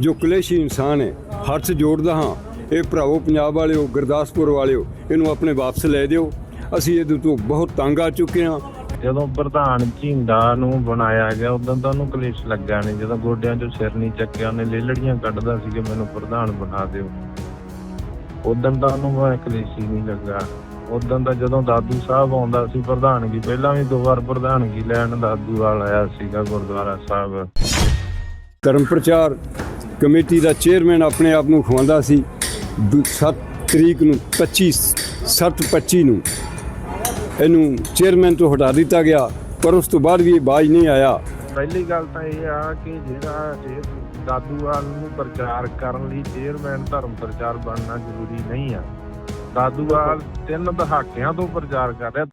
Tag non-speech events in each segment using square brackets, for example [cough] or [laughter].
ਜੋ ਕਲੇਸ਼ੀ ਇਨਸਾਨ ਹੈ ਹੱਥ ਜੋੜਦਾ ਹਾਂ। ਇਹ ਭਰਾਵੋ ਪੰਜਾਬ ਵਾਲਿਓ ਗੁਰਦਾਸਪੁਰ ਵਾਲਿਓ ਇਹਨੂੰ ਆਪਣੇ ਵਾਪਸ ਲੈ ਦਿਓ। ਅਸੀਂ ਇਹਦੇ ਤੋਂ ਬਹੁਤ ਤੰਗ ਆ ਚੁੱਕੇ ਹਾਂ। ਜਦੋਂ ਪ੍ਰਧਾਨ ਝਿੰਡਾ ਨੂੰ ਬਣਾਇਆ ਗਿਆ ਉਦੋਂ ਤਾਂ ਉਹਨੂੰ ਕਲੇਸ਼ ਲੱਗਾ ਨਹੀਂ ਜਦੋਂ ਗੋਡਿਆਂ 'ਚੋਂ ਸਿਰ ਨਹੀਂ ਚੱਕਿਆ ਉਹਨੇ ਲੇਲੜੀਆਂ ਕੱਢਦਾ ਸੀ ਕਿ ਮੈਨੂੰ ਪ੍ਰਧਾਨ ਬਣਾ ਦਿਓ। ਉਦੋਂ ਤਾਂ ਉਹਨੂੰ ਮੈਂ ਕਲੇਸ਼ ਹੀ ਨਹੀਂ ਲੱਗਾ। ਉਦੋਂ ਤਾਂ ਜਦੋਂ ਦਾਦੂ ਸਾਹਿਬ ਆਉਂਦਾ ਸੀ ਪ੍ਰਧਾਨਗੀ ਪਹਿਲਾਂ ਵੀ ਦੋ ਵਾਰ ਪ੍ਰਧਾਨਗੀ ਲੈਣ ਦਾਦੂ ਵਾਲ ਆਇਆ ਸੀਗਾ ਗੁਰਦੁਆਰਾ ਸਾਹਿਬ। ਧਰਮ ਪ੍ਰਚਾਰ ਕਮੇਟੀ ਦਾ ਚੇਅਰਮੈਨ ਆਪਣੇ ਆਪ ਨੂੰ ਖਵਾਉਂਦਾ ਸੀ। 7 ਤਰੀਕ ਨੂੰ 25 7 25 ਨੂੰ ਇਹਨੂੰ ਚੇਅਰਮੈਨ ਤੋਂ ਹਟਾ ਦਿੱਤਾ ਗਿਆ ਪਰ ਉਸ ਤੋਂ ਬਾਅਦ ਵੀ ਇਹ ਬਾਜ ਨਹੀਂ ਆਇਆ। ਪਹਿਲੀ ਗੱਲ ਤਾਂ ਇਹ ਆ ਕਿ ਜਿਹੜਾ ਜੇ ਦਾਦੂਵਾਲ ਨੂੰ ਪ੍ਰਚਾਰ ਕਰਨ ਲਈ ਚੇਅਰਮੈਨ ਧਰਮ ਪ੍ਰਚਾਰ ਬਣਨਾ ਜ਼ਰੂਰੀ ਨਹੀਂ ਆ। ਦਾਦੂਵਾਲ ਤਿੰਨ ਦਹਾਕਿਆਂ ਤੋਂ ਪ੍ਰਚਾਰ ਕਰ ਰਿਹਾ।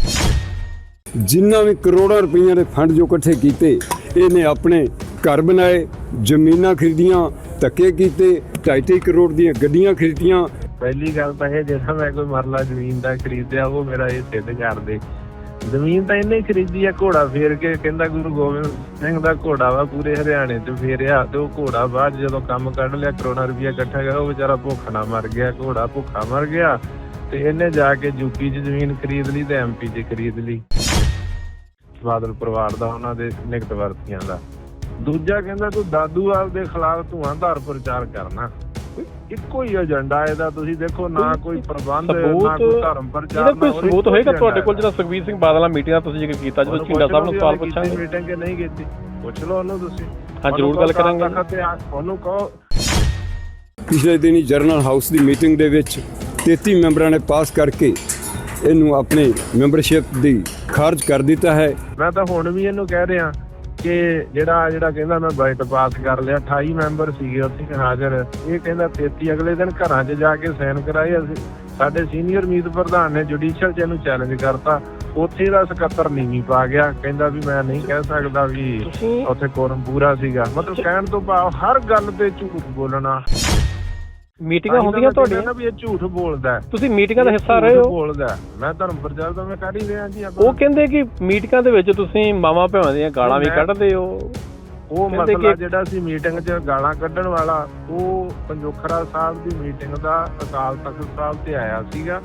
ਜਿੰਨਾ ਵੀ ਕਰੋੜਾਂ ਰੁਪਈਆਂ ਦੇ ਫੰਡ ਜੋ ਇਕੱਠੇ ਕੀਤੇ ਇਹਨੇ ਆਪਣੇ ਘਰ ਬਣਾਏ, ਜ਼ਮੀਨਾਂ ਖਰੀਦੀਆਂ, ਧੱਕੇ ਕੀਤੇ 2.5 ਕਰੋੜ ਦੀਆਂ ਗੱਡੀਆਂ ਖਰੀਦੀਆਂ। ਪਹਿਲੀ ਗੱਲ ਤਾਂ ਇਹ ਜਿਹੜਾ ਮੈਂ ਕੋਈ ਮਰਲਾ ਜ਼ਮੀਨ ਦਾ ਖਰੀਦਿਆ, ਉਹ ਮੇਰਾ ਇਹ ਸਿੱਧ ਕਰ ਦੇ। ਜ਼ਮੀਨ ਤਾਂ ਇਹਨੇ ਖਰੀਦੀ ਆ, ਘੋੜਾ ਫੇਰ ਕੇ ਕਹਿੰਦਾ ਗੁਰੂ ਗੋਬਿੰਦ ਸਿੰਘ ਦਾ ਘੋੜਾ ਵਾ ਪੂਰੇ ਹਰਿਆਣੇ ਤੇ ਫੇਰਿਆ ਤੇ ਉਹ ਘੋੜਾ ਬਾਅਦ ਜਦੋਂ ਕੰਮ ਕੱਢ ਲਿਆ, ਕਰੋੜਾਂ ਰੁਪਇਆ ਇਕੱਠਾ ਗਿਆ, ਉਹ ਵਿਚਾਰਾ ਭੁੱਖ ਨਾ ਮਰ ਗਿਆ, ਘੋੜਾ ਭੁੱਖਾ ਮਰ ਗਿਆ ਤੇ ਇਹਨੇ ਜਾ ਕੇ ਯੂਪੀ 'ਚ ਜ਼ਮੀਨ ਖਰੀਦ ਲਈ ਤੇ ਐਮਪੀ 'ਚ ਖਰੀਦ ਲਈ। ਬਾਦਲ ਪਰਿਵਾਰ ਦਾ, ਉਹਨਾਂ ਦੇ ਨਿਕਟ ਵਰਤੀਆਂ ਦਾ। ਦੂਜਾ ਕਹਿੰਦਾ ਤੂੰ ਦਾਦੂਵਾਲ ਦੇ ਖਿਲਾਫ ਧੂਆਂਧਾਰ ਪ੍ਰਚਾਰ ਕਰਨਾ। ਇੱਕੋ ਹੀ ਏਜੰਡਾ ਇਹਦਾ ਤੁਸੀਂ ਦੇਖੋ ਨਾ ਕੋਈ ਪ੍ਰਬੰਧ ਨਾ ਕੋਈ ਧਰਮ ਪ੍ਰਚਾਰ ਇਹਦਾ ਕੋਈ ਸਬੂਤ ਹੋਏਗਾ? ਤੁਹਾਡੇ ਕੋਲ ਜਿਹੜਾ ਸੁਖਬੀਰ ਸਿੰਘ ਬਾਦਲ ਨਾਲ ਮੀਟਿੰਗ ਤੁਸੀਂ ਜ਼ਿਕਰ ਕੀਤਾ ਜਦੋਂ ਝਿੰਡਾ ਸਾਹਿਬ ਨੂੰ ਸਵਾਲ ਪੁੱਛਾਂਗੇ। ਮੀਟਿੰਗ ਕਿ ਨਹੀਂ ਕੀਤੀ? ਪੁੱਛ ਲਓ ਉਹਨੂੰ ਤੁਸੀਂ। ਹਾਂ ਜ਼ਰੂਰ ਗੱਲ ਕਰਾਂਗੇ। ਉਹਨੂੰ ਕਹੋ। ਪਿਛਲੇ ਦਿਨੀ ਜਰਨਲ ਹਾਊਸ ਦੀ ਮੀਟਿੰਗ ਦੇ ਵਿੱਚ 33 ਮੈਂਬਰਾਂ ਨੇ ਪਾਸ ਕਰਕੇ ਇਹਨੂੰ ਆਪਣੀ ਮੈਂਬਰਸ਼ਿਪ ਦੀ ਖਾਰਜ ਕਰ ਦਿੱਤਾ ਹੈ। ਮੈਂ ਤਾਂ ਹੁਣ ਵੀ ਇਹਨੂੰ ਕਹਿ ਰਿਹਾ ਕਿ ਜਿਹੜਾ ਜਿਹੜਾ ਕਹਿੰਦਾ ਮੈਂ ਬਜਟ ਪਾਸ ਕਰ ਲਿਆ 28 ਮੈਂਬਰ ਸੀਗੇ ਉੱਥੇ ਹਾਜ਼ਰ। ਇਹ ਕਹਿੰਦਾ 33 ਅਗਲੇ ਦਿਨ ਘਰਾਂ 'ਚ ਜਾ ਕੇ ਸਾਈਨ ਕਰਾਏ ਅਸੀਂ। ਸਾਡੇ ਸੀਨੀਅਰ ਮੀਤ ਪ੍ਰਧਾਨ ਨੇ ਜੁਡੀਸ਼ੀਅਲ 'ਚ ਇਹਨੂੰ ਚੈਲੰਜ ਕਰਤਾ। ਉੱਥੇ ਦਾ ਸਕੱਤਰ ਨੀਵੀਂ ਪਾ ਗਿਆ। ਕਹਿੰਦਾ ਵੀ ਮੈਂ ਨਹੀਂ ਕਹਿ ਸਕਦਾ ਵੀ ਉੱਥੇ ਕੋਰਮ ਪੂਰਾ ਸੀਗਾ। ਮਤਲਬ ਕਹਿਣ ਤੋਂ ਭਾਵ ਹਰ ਗੱਲ ਤੇ ਝੂਠ ਬੋਲਣਾ। ਮੀਟਿੰਗਾਂ ਹੁੰਦੀਆਂ ਤੁਹਾਡੀਆਂ? ਨਾ ਵੀ ਇਹ ਝੂਠ ਬੋਲਦਾ ਹੈ। ਤੁਸੀਂ ਮੀਟਿੰਗਾਂ ਦਾ ਹਿੱਸਾ ਝੂਠ ਰਹੇ ਹੋ? ਬੋਲਦਾ ਹੈ। ਮੈਂ ਧਰਮ ਪ੍ਰਚਾਰ ਦਾ ਮੈਂ ਕਰ ਹੀ ਰਿਹਾ ਜੀ ਉਹ ਕਹਿੰਦੇ ਕਿ ਮੀਟਿੰਗਾਂ ਦੇ ਵਿੱਚ ਤੁਸੀਂ ਮਾਵਾਂ ਭੈਣਾਂ ਦੀਆਂ ਗਾਲਾਂ ਵੀ ਮੈਂ- ਕੱਢਦੇ ਹੋ। ਉਹ ਕਹਿੰਦੇ ਮਸਲਾ ਕਿ- ਜਿਹੜਾ ਸੀ ਮੀਟਿੰਗ 'ਚ ਗਾਲਾਂ ਕੱਢਣ ਵਾਲਾ ਉਹ ਪੰਜੋਖਰਾ ਸਾਹਿਬ ਦੀ ਮੀਟਿੰਗ ਦਾ ਅਕਾਲ ਤਖਤ ਸਾਹਿਬ ਤੇ ਆਇਆ ਸੀਗਾ।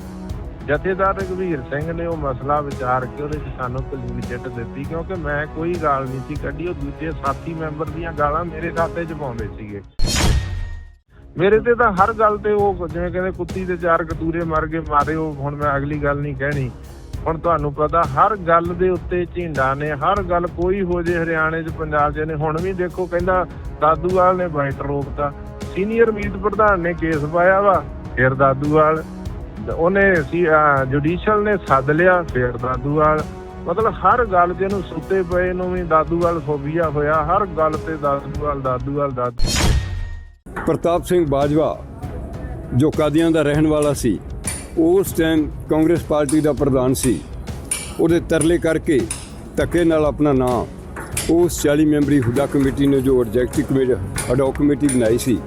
ਜਥੇਦਾਰ ਰਘਵੀਰ ਸਿੰਘ ਨੇ ਉਹ ਮਸਲਾ ਵਿਚਾਰ ਕੇ ਉਹਦੇ 'ਚ ਸਾਨੂੰ ਕਲੀਨ ਚਿੱਟ ਦਿੱਤੀ ਕਿਉਂਕਿ ਮੈਂ ਕੋਈ ਗਾਲ ਨਹੀਂ ਸੀ ਕੱਢੀ ਉਹ ਦੂਜੇ ਸਾਥੀ ਮੈਂਬਰ ਦੀਆਂ ਗਾਲਾਂ ਮੇਰੇ ਖਾਤੇ 'ਚ ਪਾਉਂਦੇ ਸੀਗੇ। ਮੇਰੇ ਤੇ ਤਾਂ ਹਰ ਗੱਲ ਤੇ ਉਹ ਜਿਵੇਂ ਕਹਿੰਦੇ ਕੁੱਤੀ ਦੇ ਚਾਰ ਕਤੂਰੇ ਮਰ ਗਏ ਮਾਰੇ ਹੁਣ ਮੈਂ ਅਗਲੀ ਗੱਲ ਨਹੀਂ ਕਹਿਣੀ। ਹੁਣ ਤੁਹਾਨੂੰ ਪਤਾ ਹਰ ਗੱਲ ਦੇ ਉੱਤੇ ਝਿੰਡਾ ਨੇ, ਹਰ ਗੱਲ ਕੋਈ ਹੋ ਜੇ ਹਰਿਆਣੇ 'ਚ, ਪੰਜਾਬ 'ਚ ਨੇ। ਹੁਣ ਵੀ ਦੇਖੋ ਕਹਿੰਦਾ ਦਾਦੂਵਾਲ ਨੇ ਬਾਈਟ ਰੋਕਤਾ। ਸੀਨੀਅਰ ਮੀਤ ਪ੍ਰਧਾਨ ਨੇ ਕੇਸ ਪਾਇਆ ਵਾ, ਫਿਰ ਦਾਦੂਵਾਲ। ਉਹਨੇ ਸੀ ਜੁਡੀਸ਼ੀਅਲ ਨੇ ਸੱਦ ਲਿਆ, ਫਿਰ ਦਾਦੂਵਾਲ। ਮਤਲਬ ਹਰ ਗੱਲ ਤੇ ਇਹਨੂੰ ਸੁੱਤੇ ਪਏ ਨੂੰ ਵੀ ਦਾਦੂਵਾਲ ਫੋਬੀਆ ਹੋਇਆ। ਹਰ ਗੱਲ ਤੇ ਦਾਦੂਵਾਲ ਦਾਦੂਵਾਲ ਦਾਦੂ ਪ੍ਰਤਾਪ ਸਿੰਘ ਬਾਜਵਾ, ਜੋ ਕਾਦੀਆਂ ਦਾ ਰਹਿਣ ਵਾਲਾ ਸੀ ਉਸ ਟਾਈਮ ਕਾਂਗਰਸ ਪਾਰਟੀ ਦਾ ਪ੍ਰਧਾਨ ਸੀ। ਉਹਦੇ ਤਰਲੇ ਕਰਕੇ ਧੱਕੇ ਨਾਲ ਆਪਣਾ ਨਾਂ ਉਸ 40 ਮੈਂਬਰੀ ਹੁਦਾ ਕਮੇਟੀ ਨੇ ਜੋ ਐਗਜ਼ੈਕਟਿਵ ਕਮੇਟੀ ਅਡੋਕ ਕਮੇਟੀ ਬਣਾਈ ਸੀ,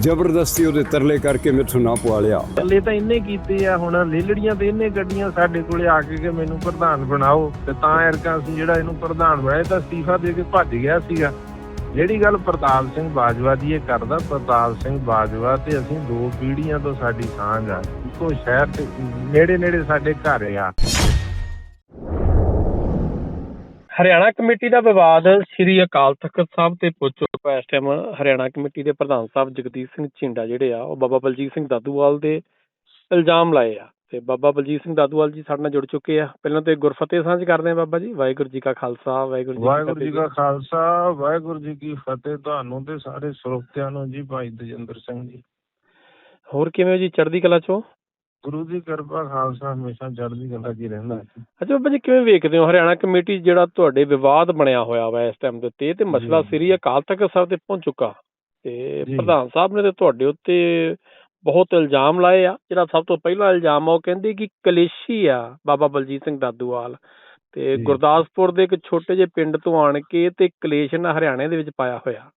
ਜ਼ਬਰਦਸਤੀ ਉਹਦੇ ਤਰਲੇ ਕਰਕੇ ਮੇਥੋਂ ਨਾਂ ਪਵਾ ਲਿਆ। ਥੱਲੇ ਤਾਂ ਇੰਨੇ ਕੀਤੇ ਆ, ਹੁਣ ਲੇਲੜੀਆਂ ਤੇ ਇੰਨੇ ਗੱਡੀਆਂ ਸਾਡੇ ਕੋਲੇ ਆ ਕੇ ਕਿ ਮੈਨੂੰ ਪ੍ਰਧਾਨ ਬਣਾਓ, ਤੇ ਤਾਂ ਐਰਕਾ ਸੀ ਜਿਹੜਾ ਇਹਨੂੰ ਪ੍ਰਧਾਨ ਬਣਾਇਆ, ਤਾਂ ਅਸਤੀਫਾ ਦੇ ਕੇ ਭੱਜ ਗਿਆ ਸੀਗਾ। ਜਿਹੜੀ ਗੱਲ ਪ੍ਰਤਾਪ ਸਿੰਘ ਬਾਜਵਾ ਦੀ ਇਹ ਕਰਦਾ, ਪ੍ਰਤਾਪ ਸਿੰਘ ਬਾਜਵਾ ਤੇ ਅਸੀਂ ਦੋ ਪੀੜ੍ਹੀਆਂ ਤੋਂ ਸਾਡੀ ਸਾਂਝ ਆ। ਇੱਕੋ ਸ਼ਹਿਰ ਤੇ ਨੇੜੇ ਨੇੜੇ ਸਾਡੇ ਘਰ ਆ। ਹਰਿਆਣਾ ਕਮੇਟੀ ਦਾ ਵਿਵਾਦ ਸ੍ਰੀ ਅਕਾਲ ਤਖਤ ਸਾਹਿਬ ਤੇ ਪਹੁੰਚ ਚੁੱਕਾ ਇਸ ਟਾਈਮ ਹਰਿਆਣਾ ਕਮੇਟੀ ਦੇ ਪ੍ਰਧਾਨ ਸਾਹਿਬ ਜਗਦੀਪ ਸਿੰਘ ਝਿੰਡਾ ਜਿਹੜੇ ਆ, ਉਹ ਬਾਬਾ ਬਲਜੀਤ ਸਿੰਘ ਦਾਦੂਵਾਲ ਦੇ ਇਲਜ਼ਾਮ ਲਾਏ ਆ। ਤੇ ਬਾਬਾ ਬਲਜੀਤ ਸਿੰਘ ਦਾਦੂਵਾਲ ਜੀ ਸਾਡੇ ਨਾਲ ਜੁੜ ਚੁੱਕੇ ਆ। ਪਹਿਲਾਂ ਤੇ ਗੁਰਫਤਿਹ ਸਾਂਝ ਕਰਦੇ ਆ ਬਾਬਾ ਜੀ। ਵਾਹਿਗੁਰੂ ਜੀ ਕਾ ਖਾਲਸਾ ਵਾਹਿਗੁਰੂ ਜੀ ਕੀ ਵਾਹਿਗੁਰੂ ਜੀ ਕਾ ਖਾਲਸਾ ਵਾਹਿਗੁਰੂ ਜੀ ਕੀ ਫਤਿਹ ਤੁਹਾਨੂੰ ਤੇ ਸਾਰੇ ਸਰੋਤਿਆਂ ਨੂੰ ਜੀ ਭਾਈ ਦਜਿੰਦਰ ਸਿੰਘ ਜੀ। ਹੋਰ ਕਿਵੇਂ ਹੋ ਜੀ? ਚੜ੍ਹਦੀ ਕਲਾ ਚੋਂ? ਗੁਰੂ ਦੀ ਕਿਰਪਾ ਖਾਲਸਾ ਹਮੇਸ਼ਾ ਚੜ੍ਹਦੀ ਕਲਾ 'ਚ ਹੀ ਰਹਿੰਦਾ। ਹੈ ਅੱਛਾ ਬਾਬਾ ਜੀ ਕਿਵੇਂ ਵੇਖਦੇ ਹੋ? ਹਰਿਆਣਾ ਕਮੇਟੀ ਜਿਹੜਾ ਤੁਹਾਡੇ ਵਿਵਾਦ ਬਣਿਆ ਹੋਇਆ ਵਾ ਇਸ ਟਾਈਮ ਦੇ ਉੱਤੇ ਤੇ ਮਸਲਾ। ਸ੍ਰੀ ਅਕਾਲ ਤਖਤ ਸਾਹਿਬ ਤੇ ਪਹੁੰਚ ਚੁੱਕਾ। ਤੇ। ਪ੍ਰਧਾਨ ਸਾਹਿਬ ਨੇ ਤੇ ਤੁਹਾਡੇ ਉੱਤੇ ਬਹੁਤ ਇਲਜ਼ਾਮ ਲਾਏ ਆ। ਜਿਹੜਾ ਸਭ ਤੋਂ ਪਹਿਲਾ ਇਲਜ਼ਾਮ ਆ ਉਹ ਕਹਿੰਦੇ ਕਿ ਕਲੇਸ਼ੀ ਆ ਬਾਬਾ ਬਲਜੀਤ ਸਿੰਘ ਦਾਦੂਵਾਲ। ਤੇ। ਗੁਰਦਾਸਪੁਰ ਦੇ ਇੱਕ ਛੋਟੇ ਜਿਹੇ ਪਿੰਡ ਤੋਂ ਆਣ ਕੇ ਤੇ ਕਲੇਸ਼ ਨਾ ਹਰਿਆਣੇ ਦੇ ਵਿੱਚ ਪਾਇਆ ਹੋਇਆ।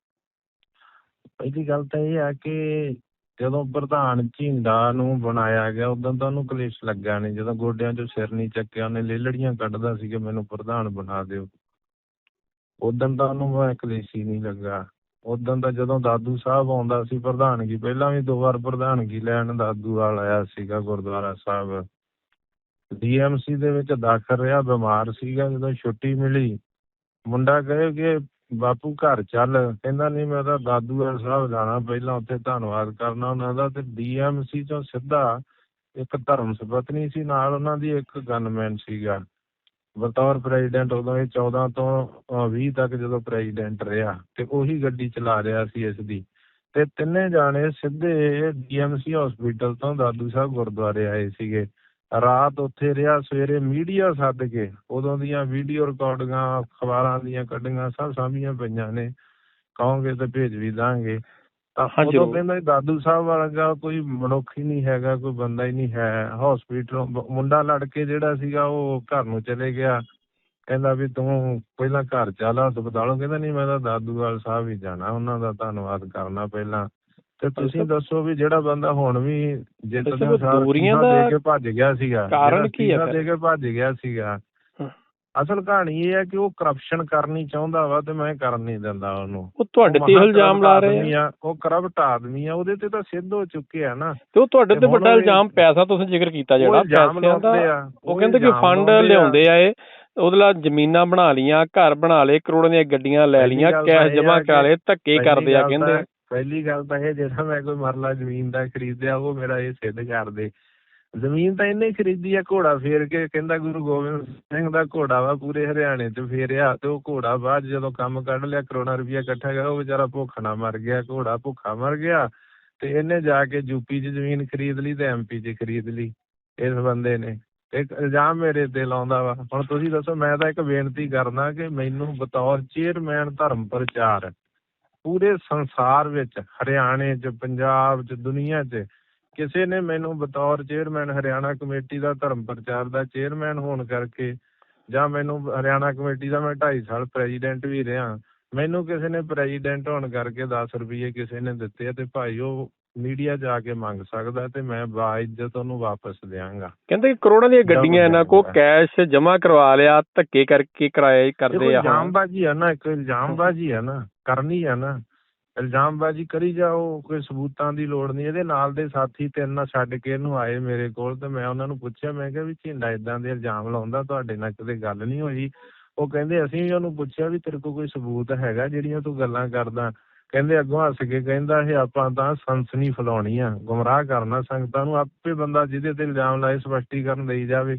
ਪਹਿਲੀ ਗੱਲ ਤਾਂ ਇਹ ਆ ਕਿ ਜਦੋਂ ਪ੍ਰਧਾਨ ਝਿੰਡਾ ਨੂੰ ਬਣਾਇਆ ਗਿਆ ਉਦੋਂ ਤਾਂ ਉਹਨੂੰ ਕਲੇਸ਼ ਲੱਗਾ ਨਹੀਂ ਜਦੋਂ ਗੋਡਿਆਂ 'ਚੋਂ ਸਿਰ ਨਹੀਂ ਚੱਕਿਆ ਉਹਨੇ ਲੇਲੜੀਆਂ ਕੱਢਦਾ ਸੀ ਕਿ ਮੈਨੂੰ ਪ੍ਰਧਾਨ ਬਣਾ ਦਿਓ। ਉਦੋਂ ਤਾਂ ਉਹਨੂੰ ਕਲੇਸ਼ ਹੀ ਨਹੀਂ ਲੱਗਾ। ਉਦੋਂ ਦਾ ਜਦੋਂ ਦਾਦੂ ਸਾਹਿਬ ਆਉਂਦਾ ਸੀ ਪ੍ਰਧਾਨਗੀ, ਪਹਿਲਾਂ ਵੀ ਦੋ ਵਾਰ ਪ੍ਰਧਾਨਗੀ ਲੈਣ ਦਾਦੂ ਵਾਲ ਆਇਆ ਸੀਗਾ ਗੁਰਦੁਆਰਾ ਸਾਹਿਬ। ਡੀਐਮਸੀ ਦੇ ਵਿੱਚ ਦਾਖਲ ਰਿਹਾ, ਬਿਮਾਰ ਸੀਗਾ, ਜਦੋਂ ਛੁੱਟੀ ਮਿਲੀ। ਮੁੰਡਾ ਕਹੇ ਕਿ, ਬਾਪੂ ਘਰ ਚੱਲ। ਕਹਿੰਦਾ, ਨਹੀਂ, ਮੈਂ ਤਾਂ ਦਾਦੂ ਵਾਲ ਸਾਹਿਬ ਜਾਣਾ, ਪਹਿਲਾਂ ਉੱਥੇ ਧੰਨਵਾਦ ਕਰਨਾ ਉਹਨਾਂ ਦਾ। ਤੇ ਡੀਐਮਸੀ ਚੋਂ ਸਿੱਧਾ ਇੱਕ ਧਰਮ ਸੁਪਤਨੀ ਸੀ, ਨਾਲ ਉਹਨਾਂ ਦੀ ਇੱਕ ਗਨਮੈਨ ਸੀਗਾ। ਬਤੌਰ ਪ੍ਰੈਜ਼ੀਡੈਂਟ ਉਦੋਂ ਇਹ 14 ਤੋਂ 20 ਤੱਕ ਜਦੋਂ ਪ੍ਰੈਜ਼ੀਡੈਂਟ ਰਿਹਾ ਤੇ ਉਹੀ ਗੱਡੀ ਚਲਾ ਰਿਹਾ ਸੀ ਇਸ ਦੀ ਤੇ ਤਿੰਨੇ ਜਾਣੇ ਸਿੱਧੇ ਡੀਐਮਸੀ ਹਸਪੀਟਲ ਤੋਂ ਦਾਦੂ ਸਾਹਿਬ ਗੁਰਦੁਆਰੇ ਆਏ ਸੀਗੇ। ਰਾਤ ਉੱਥੇ ਰਿਹਾ, ਸਵੇਰੇ ਮੀਡੀਆ ਸੱਦ ਕੇ ਉਦੋਂ ਦੀਆਂ ਵੀਡੀਓ ਰਿਕਾਰਡਿੰਗਾਂ ਅਖਬਾਰਾਂ ਦੀਆਂ ਕੱਢੀਆਂ, ਸਭ ਸਾਂਭੀਆਂ ਪਈਆਂ ਨੇ। ਕਹੋਗੇ ਤਾਂ ਭੇਜ ਵੀ ਦਾਂਗੇ। ਤਾਂ ਹਾਂ, ਉਦੋਂ ਜ਼ਰੂਰ। ਕਹਿੰਦਾ ਦਾਦੂ ਸਾਹਿਬ ਵਰਗਾ ਕੋਈ ਮਨੁੱਖ ਹੀ ਨਹੀਂ ਹੈਗਾ ਕੋਈ ਬੰਦਾ ਹੀ ਨਹੀਂ ਹੈ ਹਸਪੀਟਲੋਂ ਮੁੰਡਾ ਲੜ ਕੇ ਜਿਹੜਾ ਸੀਗਾ ਉਹ ਘਰ ਨੂੰ ਚਲੇ ਗਿਆ ਕਹਿੰਦਾ ਵੀ ਤੂੰ ਪਹਿਲਾਂ ਘਰ ਚੱਲ ਹਸਪਤਾਲੋਂ ਕਹਿੰਦਾ ਨਹੀਂ ਮੈਂ ਤਾਂ ਦਾਦੂ ਵਾਲ ਸਾਹਿਬ ਹੀ ਜਾਣਾ ਉਹਨਾਂ ਦਾ ਧੰਨਵਾਦ ਕਰਨਾ ਪਹਿਲਾਂ ਤੇ ਤੁਸੀਂ। ਦੱਸੋ ਵੀ ਜਿਹੜਾ ਬੰਦਾ ਹੁਣ ਵੀ ਜਿੱਤ ਦੇ ਸਾਰ ਦਾ ਕੇ ਭੱਜ ਗਿਆ ਸੀਗਾ ਕਾਰਨ ਕੀ ਹੈ? ਦੇ ਕੇ ਭੱਜ ਗਿਆ ਸੀਗਾ। ਅਸਲ ਕਹਾਣੀ ਇਹ ਹੈ ਕਿ ਉਹ ਕਰਪਸ਼ਨ ਕਰਨੀ ਚਾਹੁੰਦਾ ਵਾ ਤੇ ਮੈਂ ਕਰਨ ਨਹੀਂ ਦਿੰਦਾ ਉਹਨੂੰ। ਉਹ ਤੁਹਾਡੇ ਤੇ ਇਲਜ਼ਾਮ ਲਾ ਰਹੇ ਆ। ਉਹ ਕਰਪਟ ਆਦਮੀ ਆ ਉਹਦੇ ਤੇ ਤਾਂ ਸਿੱਧ ਹੋ ਚੁੱਕੇ ਆ ਨਾ। ਤੇ ਉਹ ਤੁਹਾਡੇ ਤੇ ਵੱਡਾ ਇਲਜ਼ਾਮ ਪੈਸਾ ਤੁਸੀਂ ਜ਼ਿਕਰ ਕੀਤਾ ਜਿਹੜਾ ਪੈਸਿਆਂ ਦਾ। ਉਹ ਕਹਿੰਦੇ ਕਿ ਫੰਡ। ਲਿਆਉਂਦੇ ਆ ਇਹ ਉਹਦੇ ਨਾਲ ਜ਼ਮੀਨਾਂ ਬਣਾ ਲੀਆਂ ਘਰ ਬਣਾ ਲਏ ਕਰੋੜਾਂ ਦੀਆਂ ਗੱਡੀਆਂ ਲੈ ਲੀਆਂ ਕੈਸ਼ ਆ ਕਰਾ ਲਏ ਧੱਕੇ ਕਰਦੇ ਆ ਕਹਿੰਦੇ ਪਹਿਲੀ ਗੱਲ ਤਾਂ ਇਹ ਜਿਹੜਾ ਮੈਂ ਕੋਈ ਮਰਲਾ ਜ਼ਮੀਨ ਦਾ ਖਰੀਦਿਆ ਉਹ ਮੇਰਾ ਇਹ ਸਿੱਧ ਕਰਦੇ ਜ਼ਮੀਨ ਤਾਂ ਇਹਨੇ ਖਰੀਦੀ ਆ ਘੋੜਾ ਫੇਰ ਕੇ, ਕਹਿੰਦਾ ਗੁਰੂ ਗੋਬਿੰਦ ਸਿੰਘ ਦਾ ਘੋੜਾ ਵਾ ਪੂਰੇ ਹਰਿਆਣੇ 'ਚ ਫੇਰਿਆ ਤੇ ਉਹ ਘੋੜਾ ਬਾਅਦ 'ਚ ਜਦੋਂ ਕੰਮ ਕੱਢ ਲਿਆ ਕਰੋਨਾ ਰੁਪਇਆ ਇਕੱਠਾ ਗਿਆ, ਉਹ ਵਿਚਾਰਾ ਭੁੱਖ ਨਾ ਮਰ ਗਿਆ, ਘੋੜਾ ਭੁੱਖਾ ਮਰ ਗਿਆ ਤੇ ਇਹਨੇ ਜਾ ਕੇ ਯੂਪੀ 'ਚ ਜ਼ਮੀਨ ਖਰੀਦ ਲਈ ਤੇ ਐਮਪੀ 'ਚ ਖਰੀਦ ਲਈ ਇਸ ਬੰਦੇ ਨੇ। ਤੇ ਇੱਕ ਇਲਜ਼ਾਮ ਮੇਰੇ ਤੇ ਲਾਉਂਦਾ ਵਾ। ਹੁਣ ਤੁਸੀਂ ਦੱਸੋ, ਮੈਂ ਤਾਂ ਇੱਕ ਬੇਨਤੀ ਕਰਨਾ ਕਿ ਮੈਨੂੰ ਬਤੌਰ ਚੇਅਰਮੈਨ ਧਰਮ ਪ੍ਰਚਾਰ ਪੂਰੇ ਸੰਸਾਰ ਵਿੱਚ, ਹਰਿਆਣੇ 'ਚ, ਪੰਜਾਬ 'ਚ, ਦੁਨੀਆ 'ਚ ਕਿਸੇ ਨੇ ਮੈਨੂੰ ਬਤੌਰ ਚੇਅਰਮੈਨ ਹਰਿਆਣਾ ਕਮੇਟੀ ਦਾ ਧਰਮ ਪ੍ਰਚਾਰ ਦਾ ਚੇਅਰਮੈਨ ਹੋਣ ਕਰਕੇ ਜਾਂ ਮੈਨੂੰ ਹਰਿਆਣਾ ਕਮੇਟੀ ਦਾ ਮੈਂ 2.5 ਸਾਲ ਪ੍ਰੈਜ਼ੀਡੈਂਟ ਵੀ ਰਿਹਾ ਮੈਨੂੰ ਕਿਸੇ ਨੇ ਪ੍ਰੈਜ਼ੀਡੈਂਟ ਹੋਣ ਕਰਕੇ 10 ਰੁਪਏ ਕਿਸੇ ਨੇ ਦਿੱਤੇ ਤੇ ਭਾਈ ਉਹ ਮੀਡੀਆ ਜਾ ਕੇ ਮੰਗ ਸਕਦਾ ਤੇ ਮੈਂ ਬਾਇਜ਼ਤ ਉਹਨੂੰ ਵਾਪਸ ਦਿਆਂਗਾ। ਕਹਿੰਦੇ ਕਿ ਕਰੋੜਾਂ ਦੀਆਂ ਗੱਡੀਆਂ ਇਹਨਾਂ ਕੋ। ਕੈਸ਼ ਜਮ੍ਹਾਂ ਕਰਵਾ ਲਿਆ ਧੱਕੇ ਕਰਕੇ ਕਿਰਾਏ ਕਰਦੇ ਆ ਇਲਜ਼ਾਮਬਾਜ਼ੀ ਆ ਨਾ ਇੱਕ ਇਲਜ਼ਾਮਬਾਜ਼ੀ ਆ ਨਾ ਕਰਨੀ ਆ ਨਾ। ਇਲਜ਼ਾਮਬਾਜ਼ੀ ਕਰੀ ਜਾਓ ਕੋਈ ਸਬੂਤਾਂ ਦੀ ਲੋੜ ਨਹੀਂ, ਇਹਦੇ ਨਾਲ ਦੇ ਸਾਥੀ ਤਿੰਨ ਛੱਡ ਕੇ ਇਹਨੂੰ ਆਏ ਮੇਰੇ ਕੋਲ ਤੇ ਮੈਂ ਉਹਨਾਂ ਨੂੰ ਪੁੱਛਿਆ, ਮੈਂ ਕਿਹਾ ਵੀ ਝਿੰਡਾ ਇਦਾਂ ਦੇ ਇਲਜ਼ਾਮ ਲਾਉਂਦਾ, ਤੁਹਾਡੇ ਨਾਲ ਕਦੇ ਗੱਲ ਨਹੀਂ ਹੋਈ। ਉਹ ਕਹਿੰਦੇ, ਅਸੀਂ ਵੀ ਉਹਨੂੰ ਪੁੱਛਿਆ ਵੀ ਤੇਰੇ ਕੋਲ ਕੋਈ ਸਬੂਤ ਹੈਗਾ ਜਿਹੜੀਆਂ ਤੂੰ ਗੱਲਾਂ ਕਰਦਾ? ਕਹਿੰਦੇ, ਅੱਗੋਂ ਹੱਸ ਕੇ ਕਹਿੰਦਾ, ਇਹ ਆਪਾਂ ਤਾਂ ਸੰਸਨੀ ਫੈਲਾਉਣੀ ਆ ਗੁੰਮਰਾਹ ਕਰਨਾ ਸੰਗਤਾਂ ਨੂੰ, ਆਪੇ ਬੰਦਾ ਜਿਹਦੇ ਤੇ ਇਲਜ਼ਾਮ ਲਾਏ ਸਪਸ਼ਟੀਕਰਨ ਦੇਈ ਜਾਵੇ।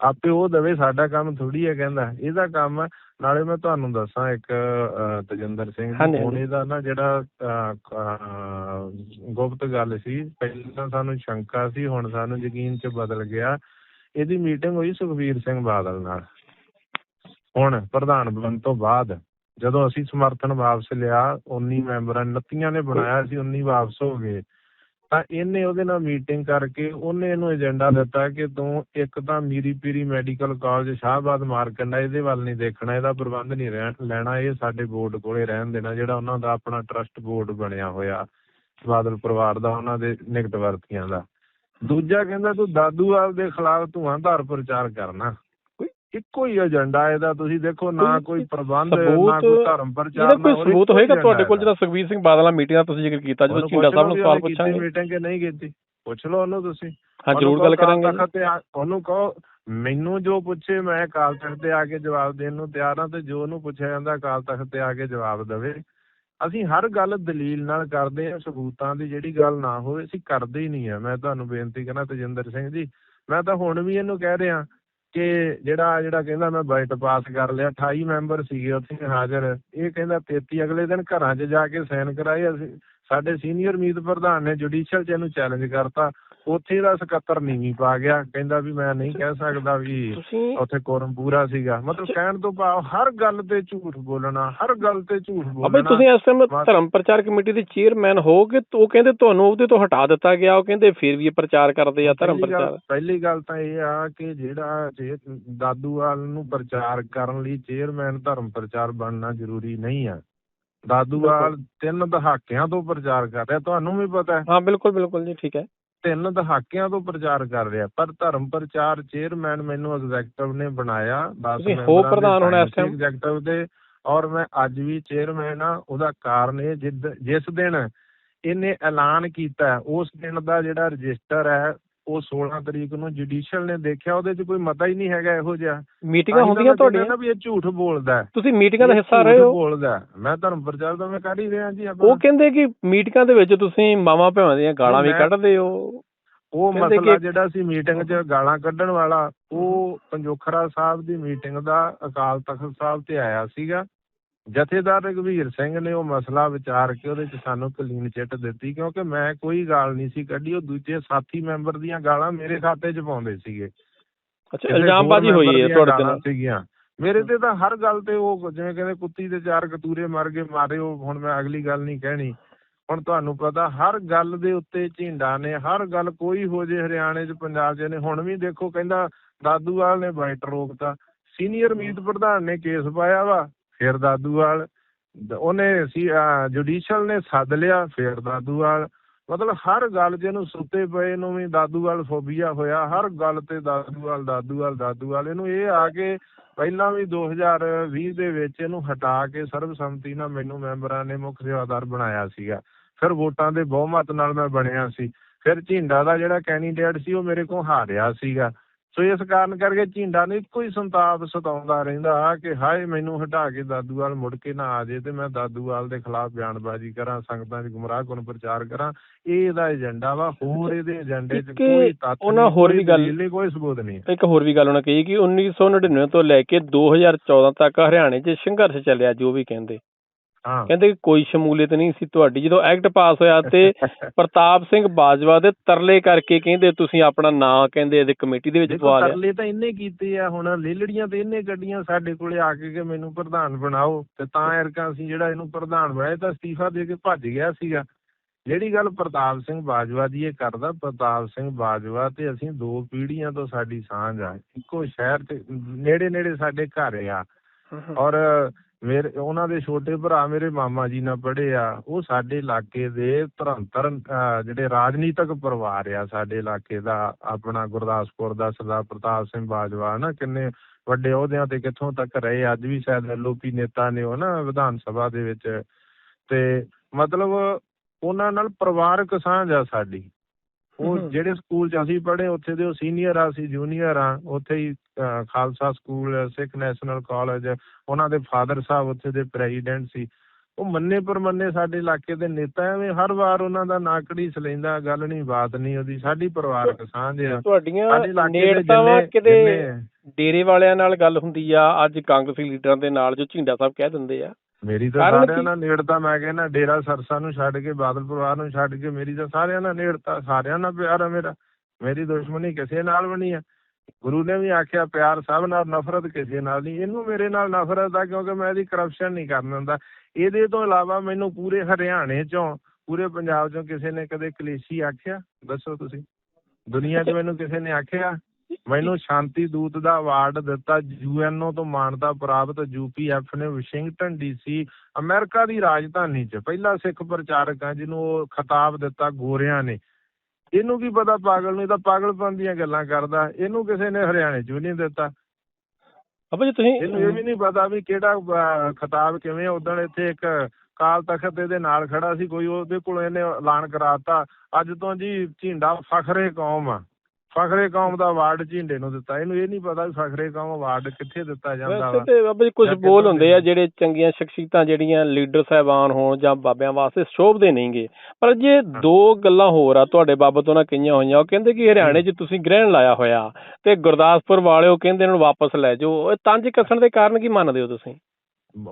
ਆਪੇ ਉਹ ਦਵੇ ਸਾਡਾ ਕੰਮ ਥੋੜੀ ਹੈ ਕਹਿੰਦਾ। ਇਹਦਾ ਕੰਮ ਨਾਲੇ ਮੈਂ ਤੁਹਾਨੂੰ ਦੱਸਾਂ ਇੱਕ ਤਜਿੰਦਰ ਸਿੰਘ ਹੁਣ। ਇਹਦਾ ਨਾ ਜਿਹੜਾ ਗੁਪਤ ਗੱਲ ਸੀ ਪਹਿਲਾਂ ਸਾਨੂੰ ਸ਼ੰਕਾ ਸੀ ਹੁਣ ਸਾਨੂੰ ਯਕੀਨ ਚ ਬਦਲ ਗਿਆ। ਇਹਦੀ ਮੀਟਿੰਗ ਹੋਈ ਸੁਖਬੀਰ ਸਿੰਘ ਬਾਦਲ ਨਾਲ। ਹੁਣ ਪ੍ਰਧਾਨ ਬਣਨ ਤੋਂ ਬਾਅਦ ਜਦੋਂ ਅਸੀਂ ਸਮਰਥਨ ਵਾਪਸ ਲਿਆ 19 ਮੈਂਬਰਾਂ 29 ਨੇ ਬਣਾਇਆ ਸੀ 19 ਵਾਪਸ ਹੋ ਗਏ। ਤਾਂ ਇਹਨੇ ਉਹਦੇ ਨਾਲ ਮੀਟਿੰਗ ਕਰਕੇ ਉਹਨੇ ਇਹਨੂੰ ਏਜੰਡਾ ਦਿੱਤਾ ਕਿ ਤੂੰ ਇੱਕ ਤਾਂ ਮੀਰੀ ਪੀਰੀ ਮੈਡੀਕਲ ਕਾਲਜ ਸ਼ਾਹਬਾਦ ਮਾਰਕੰਡਾ ਇਹਦੇ ਵੱਲ ਨਹੀਂ ਦੇਖਣਾ, ਇਹਦਾ ਪ੍ਰਬੰਧ ਨਹੀਂ ਰਹਿਣ ਲੈਣਾ, ਇਹ ਸਾਡੇ ਬੋਰਡ ਕੋਲੇ ਰਹਿਣ ਦੇਣਾ, ਜਿਹੜਾ ਉਹਨਾਂ ਦਾ ਆਪਣਾ ਟਰਸਟ ਬੋਰਡ ਬਣਿਆ ਹੋਇਆ, ਬਾਦਲ ਪਰਿਵਾਰ ਦਾ, ਉਹਨਾਂ ਦੇ ਨਿਕਟ ਵਰਤੀਆਂ ਦਾ। ਦੂਜਾ ਕਹਿੰਦਾ ਤੂੰ ਦਾਦੂਵਾਲ ਦੇ ਖਿਲਾਫ ਧੂਆਂਧਾਰ ਪ੍ਰਚਾਰ ਕਰਨਾ। ਇੱਕੋ ਹੀ ਏਜੰਡਾ ਇਹਦਾ ਤੁਸੀਂ ਦੇਖੋ ਨਾ ਕੋਈ ਕੋਈ ਪ੍ਰਬੰਧ ਨਾ ਕੋਈ ਧਰਮ ਪ੍ਰਚਾਰ ਕੋਈ ਨਾ ਹੋਰ ਸਬੂਤ ਹੋਏਗਾ ਤੁਹਾਡੇ ਕੋਲ ਜਿਹੜਾ ਸੁਖਬੀਰ ਸਿੰਘ ਬਾਦਲ ਨਾਲ ਮੀਟਿੰਗ ਦਾ ਤੁਸੀਂ ਜ਼ਿਕਰ ਕੀਤਾ ਜਦੋਂ ਪੁੱਛ ਸਾਹਿਬ ਨੂੰ ਸਵਾਲ ਪੁੱਛਾਂਗੇ। ਮੀਟਿੰਗ ਕਿ ਨਹੀਂ ਕੀਤੀ? ਪੁੱਛ ਲਓ ਉਹਨੂੰ ਤੁਸੀਂ। ਹਾਂ ਜ਼ਰੂਰ ਗੱਲ ਕਰਾਂਗੇ। ਉਹਨੂੰ ਕਹੋ ਮੈਨੂੰ ਜੋ ਪੁੱਛੇ ਮੈਂ ਅਕਾਲ ਤਖਤ ਤੇ ਆ ਕੇ ਜਵਾਬ ਦੇਣ ਨੂੰ ਤਿਆਰ ਹਾਂ ਤੇ ਜੋ ਉਹਨੂੰ ਪੁੱਛਿਆ ਜਾਂਦਾ ਅਕਾਲ ਤਖਤ ਤੇ ਆ ਕੇ ਜਵਾਬ ਦੇਵੇ। ਅਸੀਂ ਹਰ ਗੱਲ ਦਲੀਲ ਨਾਲ ਕਰਦੇ ਹਾਂ ਸਬੂਤਾਂ ਦੀ ਜਿਹੜੀ ਗੱਲ ਨਾ ਹੋਵੇ ਅਸੀਂ ਕਰਦੇ ਹੀ ਨਹੀਂ ਆ ਮੈਂ ਤੁਹਾਨੂੰ ਬੇਨਤੀ ਕਰਨਾ ਤਜਿੰਦਰ ਸਿੰਘ ਜੀ ਮੈਂ ਤਾਂ ਹੁਣ ਵੀ ਇਹਨੂੰ ਕਹਿ ਰਿਹਾ। ਕਿ ਜਿਹੜਾ ਜਿਹੜਾ ਕਹਿੰਦਾ ਮੈਂ ਬਜਟ ਪਾਸ ਕਰ ਲਿਆ 28 ਮੈਂਬਰ ਸੀਗੇ ਉੱਥੇ ਹਾਜ਼ਰ। ਇਹ ਕਹਿੰਦਾ 33 ਅਗਲੇ ਦਿਨ ਘਰਾਂ 'ਚ ਜਾ ਕੇ ਸਾਈਨ ਕਰਾਏ ਅਸੀਂ। ਸਾਡੇ ਸੀਨੀਅਰ ਮੀਤ ਪ੍ਰਧਾਨ ਨੇ ਜੁਡੀਸ਼ੀਅਲ 'ਚ ਇਹਨੂੰ ਚੈਲੰਜ ਕਰਤਾ। ਉੱਥੇ ਦਾ ਸਕੱਤਰ ਨੀਵੀਂ ਪਾ ਗਿਆ ਕਹਿੰਦਾ ਵੀ ਮੈਂ ਨਹੀਂ ਕਹਿ ਸਕਦਾ ਵੀ ਉੱਥੇ ਕੋਰਮ ਪੂਰਾ ਸੀਗਾ। ਮਤਲਬ ਕਹਿਣ ਤੋਂ ਭਾਵ ਹਰ ਗੱਲ ਤੇ ਝੂਠ ਬੋਲਣਾ ਹਰ ਗੱਲ ਤੇ ਝੂਠ ਅਬੇ ਬੋਲਣਾ। ਤੁਸੀਂ ਇਸ ਟਾਈਮ। ਧਰਮ ਪ੍ਰਚਾਰ ਕਮੇਟੀ ਦੇ ਚੇਅਰਮੈਨ ਹੋਗੇ ਉਹ ਕਹਿੰਦੇ ਤੁਹਾਨੂੰ ਉਹਦੇ ਤੋਂ ਹਟਾ ਦਿੱਤਾ ਗਿਆ ਉਹ ਕਹਿੰਦੇ ਫਿਰ ਵੀ ਪ੍ਰਚਾਰ ਕਰਦੇ ਆ ਧਰਮ ਪ੍ਰਚਾਰ। ਪਹਿਲੀ ਗੱਲ ਤਾਂ ਇਹ ਆ ਕਿ ਜਿਹੜਾ ਜੇ ਦਾਦੂਵਾਲ ਨੂੰ ਪ੍ਰਚਾਰ ਕਰਨ ਲਈ ਚੇਅਰਮੈਨ ਧਰਮ ਪ੍ਰਚਾਰ ਬਣਨਾ ਜ਼ਰੂਰੀ ਨਹੀਂ ਆ। ਦਾਦੂਵਾਲ ਤਿੰਨ ਦਹਾਕਿਆਂ ਤੋਂ ਪ੍ਰਚਾਰ ਕਰ ਰਿਹਾ ਤੁਹਾਨੂੰ ਵੀ ਪਤਾ ਹੈ। ਹਾਂ ਬਿਲਕੁਲ ਬਿਲਕੁਲ ਜੀ ਠੀਕ ਹੈ। ਤਿੰਨ ਦਹਾਕਿਆਂ ਤੋਂ ਪ੍ਰਚਾਰ ਕਰ ਰਿਹਾ। ਪਰ ਧਰਮ ਪ੍ਰਚਾਰ ਚੇਅਰਮੈਨ ਮੈਨੂੰ ਐਗਜ਼ੈਕਟਿਵ ਨੇ ਬਣਾਇਆ। 10 ਤੁਸੀਂ ਹੋ ਪ੍ਰਧਾਨ ਹੁਣ ਇਸ? ਐਗਜ਼ੈਕਟਿਵ ਦੇ। ਔਰ ਮੈਂ ਅੱਜ ਵੀ ਚੇਅਰਮੈਨ ਆ ਉਹਦਾ ਕਾਰਨ ਇਹ ਜਿਸ ਦਿਨ ਇਹਨੇ ਐਲਾਨ ਕੀਤਾ ਉਸ ਦਿਨ ਦਾ ਜਿਹੜਾ ਰਜਿਸਟਰ ਹੈ ਉਹ 16 ਤਰੀਕ ਨੂੰ ਜੁਡੀਸ਼ੀਅਲ ਨੇ ਦੇਖਿਆ ਉਹਦੇ 'ਚ ਕੋਈ ਮਤਾ ਹੀ ਨਹੀਂ ਹੈਗਾ ਇਹੋ ਜਿਹਾ। ਮੀਟਿੰਗਾਂ ਹੁੰਦੀਆਂ ਤੁਹਾਡੀਆਂ? ਨਾ ਵੀ ਇਹ ਝੂਠ ਬੋਲਦਾ ਤੁਸੀਂ ਮੀਟਿੰਗਾਂ ਦਾ ਹਿੱਸਾ ਰਹੇ ਹੋ? ਬੋਲਦਾ। ਮੈਂ ਧਰਮ ਪ੍ਰਚਾਰ ਦਾ ਮੈਂ ਕਰ ਹੀ ਰਿਹਾ ਜੀ ਉਹ ਕਹਿੰਦੇ ਕਿ ਮੀਟਿੰਗਾਂ ਦੇ ਵਿੱਚ ਤੁਸੀਂ ਮਾਵਾਂ ਭੈਣਾਂ ਦੀਆਂ ਗਾਲਾਂ ਵੀ ਕੱਢਦੇ ਹੋ। ਉਹ ਮਸਲਾ ਜਿਹੜਾ ਸੀ ਮੀਟਿੰਗ 'ਚ ਗਾਲਾਂ ਕੱਢਣ ਵਾਲਾ ਉਹ ਪੰਜੋਖਰਾ ਸਾਹਿਬ ਦੀ ਮੀਟਿੰਗ ਦਾ ਅਕਾਲ ਤਖਤ ਸਾਹਿਬ ਤੇ ਆਇਆ ਸੀਗਾ। ਜਥੇਦਾਰ ਰਘਵੀਰ ਸਿੰਘ ਨੇ ਉਹ ਮਸਲਾ ਵਿਚਾਰ ਕੇ ਉਹਦੇ 'ਚ ਸਾਨੂੰ ਕਲੀਨ ਚਿੱਟ ਦਿੱਤੀ ਕਿਉਂਕਿ ਮੈਂ ਕੋਈ ਗਾਲ ਨਹੀਂ ਸੀ ਕੱਢੀ ਉਹ ਦੂਜੇ ਸਾਥੀ ਮੈਂਬਰ ਦੀਆਂ ਗਾਲਾਂ ਮੇਰੇ ਖਾਤੇ 'ਚ ਪਾਉਂਦੇ ਸੀਗੇ। ਅੱਛਾ ਇਲਜ਼ਾਮਬਾਜ਼ੀ ਹੋਈ ਹੈ ਤੁਹਾਡੇ ਨਾਲ ਸੀਗੀਆਂ। ਮੇਰੇ ਤੇ ਤਾਂ ਹਰ ਗੱਲ ਤੇ ਉਹ ਜਿਵੇਂ ਕਹਿੰਦੇ ਕੁੱਤੀ ਦੇ ਚਾਰ ਕਤੂਰੇ ਮਾਰ ਕੇ ਮਾਰੇ ਉਹ ਹੁਣ ਮੈਂ ਅਗਲੀ ਗੱਲ ਨਹੀਂ ਕਹਿਣੀ। ਹੁਣ ਤੁਹਾਨੂੰ ਪਤਾ ਹਰ ਗੱਲ ਦੇ ਉੱਤੇ ਝਿੰਡਾ ਨੇ ਹਰ ਗੱਲ ਕੋਈ ਹੋ ਜੇ ਹਰਿਆਣੇ 'ਚ ਪੰਜਾਬ 'ਚ ਨੇ ਹੁਣ ਵੀ ਦੇਖੋ ਕਹਿੰਦਾ ਦਾਦੂਵਾਲ ਨੇ ਬਾਈਟ ਰੋਕਤਾ। ਸੀਨੀਅਰ ਮੀਤ ਪ੍ਰਧਾਨ ਨੇ ਕੇਸ ਪਾਇਆ ਵਾ ਫਿਰ ਦਾਦੂਵਾਲ ਦ- ਉਹਨੇ ਸੀ ਜੁਡੀਸ਼ੀਅਲ ਨੇ ਸੱਦ ਲਿਆ, ਫਿਰ ਦਾਦੂਵਾਲ ਮਤਲਬ ਹਰ ਗੱਲ ਜਿਹਨੂੰ ਸੁੱਤੇ ਪਏ ਨੂੰ ਵੀ ਦਾਦੂਵਾਲ ਫੋਬੀਆ ਹੋਇਆ, ਹਰ ਗੱਲ ਤੇ ਦਾਦੂਵਾਲ ਦਾਦੂਵਾਲ ਦਾਦੂਵਾਲ ਇਹਨੂੰ ਇਹ ਆ ਕੇ ਪਹਿਲਾਂ ਵੀ 2020 ਦੇ ਵਿੱਚ ਇਹਨੂੰ ਹਟਾ ਕੇ ਸਰਬਸੰਮਤੀ ਨਾਲ ਮੈਨੂੰ ਮੈਂਬਰਾਂ ਨੇ ਮੁੱਖ ਸੇਵਾਦਾਰ ਬਣਾਇਆ ਸੀਗਾ। ਫਿਰ ਵੋਟਾਂ ਦੇ ਬਹੁਮਤ ਨਾਲ ਮੈਂ ਬਣਿਆ ਸੀ। ਫਿਰ ਝਿੰਡਾ ਦਾ ਜਿਹੜਾ ਕੈਂਡੀਡੇਟ ਸੀ, ਉਹ ਮੇਰੇ ਕੋਲ ਹਾਰਿਆ ਸੀਗਾ। ਸੋ ਇਸ ਕਾਰਨ ਕਰਕੇ ਝਿੰਡਾ ਨੂੰ ਇੱਕੋ ਹੀ ਸੰਤਾਪ ਸਤਾਉਂਦਾ ਰਹਿੰਦਾ ਕਿ ਹਾਏ ਮੈਨੂੰ ਹਟਾ ਕੇ ਦਾਦੂਵਾਲ ਮੁੜ ਕੇ ਨਾ ਆ ਜੇ ਤੇ ਮੈਂ ਦਾਦੂਵਾਲ ਦੇ ਖਿਲਾਫ ਬਿਆਨਬਾਜ਼ੀ ਕਰਾਂ ਸੰਗਤਾਂ 'ਚ ਗੁੰਮਰਾਹ ਕਰਨ ਪ੍ਰਚਾਰ ਕਰਾਂ ਇਹ ਇਹਦਾ ਏਜੰਡਾ ਵਾ ਹੋਰ ਇਹਦੇ ਏਜੰਡੇ 'ਚ ਕੋਈ ਤੱਥ ਉਹਨਾਂ ਹੋਰ ਵੀ ਗੱਲ- ਕੋਈ ਸਬੂਤ ਨਹੀਂ ਇੱਕ ਹੋਰ ਵੀ ਗੱਲ ਉਹਨਾਂ ਕਹੀ ਕਿ 1999 ਤੋਂ ਲੈ ਕੇ 2014 ਤੱਕ ਹਰਿਆਣੇ 'ਚ ਸੰਘਰਸ਼ ਚੱਲਿਆ ਜੋ ਵੀ ਕਹਿੰਦੇ। ਕਹਿੰਦੇ ਕੋਈ ਸ਼ਮੂਲੀਅਤ ਨਹੀਂ ਸੀ ਤੁਹਾਡੀ। ਜਦੋਂ ਐਕਟ ਪਾਸ ਹੋਇਆ ਤੇ [laughs] ਪ੍ਰਤਾਪ ਸਿੰਘ ਬਾਜਵਾ ਦੇ ਤਰਲੇ ਕਰਕੇ ਕਹਿੰਦੇ ਤੁਸੀਂ ਆਪਣਾ ਨਾਂ ਕਹਿੰਦੇ ਇਹਦੇ ਕਮੇਟੀ ਦੇ ਵਿੱਚ ਪਵਾ ਲਿਆ। ਤਰਲੇ ਤਾਂ ਇੰਨੇ ਕੀਤੇ ਆ ਹੁਣ ਲੇਲੜੀਆਂ ਤੇ ਇੰਨੇ ਗੱਡੀਆਂ ਸਾਡੇ ਕੋਲੇ ਆ ਕੇ ਕਿ ਮੈਨੂੰ ਪ੍ਰਧਾਨ ਬਣਾਓ। ਤੇ ਤਾਂ ਐਰਕਾ ਅਸੀਂ ਜਿਹੜਾ ਇਹਨੂੰ ਪ੍ਰਧਾਨ ਬਣਾਇਆ ਤਾਂ ਅਸਤੀਫਾ ਦੇ ਕੇ ਭੱਜ ਗਿਆ ਸੀਗਾ। ਜਿਹੜੀ ਗੱਲ ਪ੍ਰਤਾਪ ਸਿੰਘ ਬਾਜਵਾ ਦੀ ਇਹ ਕਰਦਾ ਪ੍ਰਤਾਪ ਸਿੰਘ ਬਾਜਵਾ ਤੇ ਅਸੀਂ ਦੋ ਪੀੜ੍ਹੀਆਂ ਤੋਂ ਸਾਡੀ ਸਾਂਝ ਆ। ਇੱਕੋ ਸ਼ਹਿਰ ਤੇ ਨੇੜੇ ਨੇੜੇ ਸਾਡੇ ਘਰ ਆ। ਔਰ ਮੇਰੇ, ਉਹਨਾਂ ਦੇ ਛੋਟੇ ਭਰਾ ਮੇਰੇ ਮਾਮਾ ਜੀ ਨਾਲ ਪੜ੍ਹੇ ਆ, ਉਹ ਸਾਡੇ ਇਲਾਕੇ ਦੇ ਧਰੰਤਰ ਜਿਹੜੇ ਰਾਜਨੀਤਿਕ ਪਰਿਵਾਰ ਆ ਸਾਡੇ ਇਲਾਕੇ ਦਾ, ਆਪਣਾ ਗੁਰਦਾਸਪੁਰ ਦਾ ਸਰਦਾਰ ਪ੍ਰਤਾਪ ਸਿੰਘ ਬਾਜਵਾ ਨਾ ਕਿੰਨੇ ਵੱਡੇ ਅਹੁਦਿਆਂ ਤੇ ਕਿੱਥੋਂ ਤੱਕ ਰਹੇ, ਅੱਜ ਵੀ ਸ਼ਾਇਦ ਐਲਓਪੀ ਨੇਤਾ ਨੇ ਉਹ ਨਾ ਵਿਧਾਨ ਸਭਾ ਦੇ ਵਿੱਚ, ਤੇ ਮਤਲਬ ਉਹਨਾਂ ਨਾਲ ਪਰਿਵਾਰਕ ਸਾਂਝ ਆ ਸਾਡੀ। ਉਹ। ਜਿਹੜੇ ਸਕੂਲ 'ਚ ਅਸੀਂ ਪੜ੍ਹੇ ਉੱਥੇ ਦੇ ਉਹ ਸੀਨੀਅਰ ਆ ਅਸੀਂ ਜੂਨੀਅਰ ਆ ਉੱਥੇ ਹੀ Khalsa school Sikh national college ਉਹਨਾਂ ਦੇ ਫਾਦਰ ਸਾਹਿਬ ਉੱਥੇ ਦੇ ਪ੍ਰੈਜ਼ੀਡੈਂਟ ਸੀ। ਉਹ ਮੰਨੇ ਪਰਮੰਨੇ ਸਾਡੇ ਇਲਾਕੇ ਦੇ ਨੇਤਾ ਐਵੇਂ ਹਰ ਵਾਰ ਉਹਨਾਂ ਦਾ ਨਾਕੜੀ ਸਲੈਂਦਾ ਗੱਲ ਨਹੀਂ ਬਾਤ ਨਹੀਂ ਉਹਦੀ ਸਾਡੀ ਪਰਿਵਾਰਕ ਸਾਂਝ ਆ। ਤੁਹਾਡੀਆਂ ਨੇੜਤਾਵਾਂ ਕਿਤੇ ਡੇਰੇ ਵਾਲਿਆਂ ਨਾਲ ਗੱਲ ਹੁੰਦੀ ਆ ਅੱਜ ਕਾਂਗਰਸੀ ਲੀਡਰਾਂ ਦੇ ਨਾਲ ਜੋ ਝਿੰਡਾ ਸਾਹਿਬ ਕਹਿ ਦਿੰਦੇ ਆ। ਮੇਰੀ ਤਾਂ ਸਾਰਿਆਂ? ਨਾਲ ਨੇੜਤਾ ਮੈਂ ਕਹਿੰਦਾ ਡੇਰਾ ਸਰਸਾ ਨੂੰ ਛੱਡ ਕੇ ਬਾਦਲ ਪਰਿਵਾਰ ਨੂੰ ਛੱਡ ਕੇ ਮੇਰੀ ਤਾਂ ਸਾਰਿਆਂ ਨਾਲ ਨੇੜਤਾ ਸਾਰਿਆਂ ਨਾਲ ਪਿਆਰ ਆ ਮੇਰਾ। ਮੇਰੀ ਦੁਸ਼ਮਣੀ ਕਿਸੇ ਨਾਲ ਵੀ ਨਹੀਂ ਆ। ਗੁਰੂ ਨੇ ਵੀ ਆਖਿਆ ਪਿਆਰ ਸਭ ਨਾਲ ਨਫ਼ਰਤ ਕਿਸੇ ਨਾਲ ਨਹੀਂ। ਇਹਨੂੰ ਮੇਰੇ ਨਾਲ ਨਫ਼ਰਤ ਆ ਕਿਉਂਕਿ ਮੈਂ ਇਹਦੀ ਕਰਪਸ਼ਨ ਨਹੀਂ ਕਰਨ ਦਿੰਦਾ। ਇਹਦੇ ਤੋਂ ਇਲਾਵਾ ਮੈਨੂੰ ਪੂਰੇ ਹਰਿਆਣੇ ਚੋਂ ਪੂਰੇ ਪੰਜਾਬ ਚੋਂ ਕਿਸੇ ਨੇ ਕਦੇ ਕਲੇਸ਼ੀ ਆਖਿਆ? ਦੱਸੋ ਤੁਸੀਂ। ਦੁਨੀਆ 'ਚ ਮੈਨੂੰ ਕਿਸੇ ਨੇ ਆਖਿਆ? ਮੈਨੂੰ ਸ਼ਾਂਤੀ ਦੂਤ ਦਾ ਅਵਾਰਡ ਦਿੱਤਾ ਯੂਐਨਓ ਤੋਂ ਮਾਨਤਾ ਪ੍ਰਾਪਤ ਯੂਪੀਐਫ ਨੇ ਵਾਸ਼ਿੰਗਟਨ ਡੀਸੀ ਅਮਰੀਕਾ ਦੀ ਰਾਜਧਾਨੀ 'ਚ ਪਹਿਲਾ ਸਿੱਖ ਪ੍ਰਚਾਰਕ ਆ ਜਿਹਨੂੰ ਉਹ ਖਿਤਾਬ ਦਿੱਤਾ ਗੋਰਿਆਂ ਨੇ। ਇਹਨੂੰ ਕੀ ਪਤਾ ਪਾਗਲ ਨੂੰ ਇਹ ਤਾਂ ਪਾਗਲਪਨ ਦੀਆਂ ਗੱਲਾਂ ਕਰਦਾ ਇਹਨੂੰ ਕਿਸੇ ਨੇ ਹਰਿਆਣੇ 'ਚ ਵੀ ਨਹੀਂ ਦਿੱਤਾ। ਅਬਾ ਜੀ ਤੁਸੀਂ ਇਹਨੂੰ ਇਹ ਵੀ ਨਹੀਂ ਪਤਾ ਵੀ ਕਿਹੜਾ ਖਿਤਾਬ ਕਿਵੇਂ ਉਦੋਂ ਇੱਥੇ ਇੱਕ ਕਾਲ ਤਖਤ ਇਹਦੇ ਨਾਲ ਖੜਾ ਸੀ ਕੋਈ ਉਹਦੇ ਕੋਲ ਇਹਨੇ ਐਲਾਨ ਕਰਾਤਾ। ਅੱਜ ਤੋਂ ਜੀ ਝਿੰਡਾ ਫਖਰੇ ਕੌਮ ਆ। ਫਖਰੇ ਕੌਮ ਦਾ ਅਵਾਰਡ ਝਿੰਡੇ ਨੂੰ ਦਿੱਤਾ। ਇਹਨੂੰ ਇਹ ਨਹੀਂ ਪਤਾ ਵੀ ਫਖਰੇ ਕੌਮ ਅਵਾਰਡ ਕਿੱਥੇ ਦਿੱਤਾ ਜਾਂਦਾ ਵੈਸੇ ਵਾ। ਤੇ ਬਾਬਾ ਜੀ ਕੁਝ ਬੋਲ ਹੁੰਦੇ? ਆ ਜਿਹੜੇ ਚੰਗੀਆਂ ਸ਼ਖਸੀਅਤਾਂ ਜਿਹੜੀਆਂ ਲੀਡਰ ਸਾਹਿਬਾਨ ਹੋਣ ਜਾਂ ਬਾਬਿਆਂ ਵਾਸਤੇ ਸ਼ੋਭਦੇ ਨਹੀਂਗੇ। ਪਰ ਜੇ ਦੋ ਗੱਲਾਂ ਹੋਰ ਆ ਤੁਹਾਡੇ ਬਾਬਤ ਉਹਨਾਂ ਕਹੀਆਂ ਹੋਈਆਂ ਉਹ ਕਹਿੰਦੇ ਕਿ ਹਰਿਆਣੇ 'ਚ ਤੁਸੀਂ ਗ੍ਰਹਿਣ ਲਾਇਆ ਹੋਇਆ ਤੇ ਗੁਰਦਾਸਪੁਰ ਵਾਲਿਓ ਕਹਿੰਦੇ ਇਹਨਾਂ ਨੂੰ ਵਾਪਸ ਲੈ ਜਾਓ। ਇਹ ਤੰਜ ਕੱਸਣ ਦੇ ਕਾਰਨ ਕੀ ਮੰਨਦੇ ਹੋ ਤੁਸੀਂ?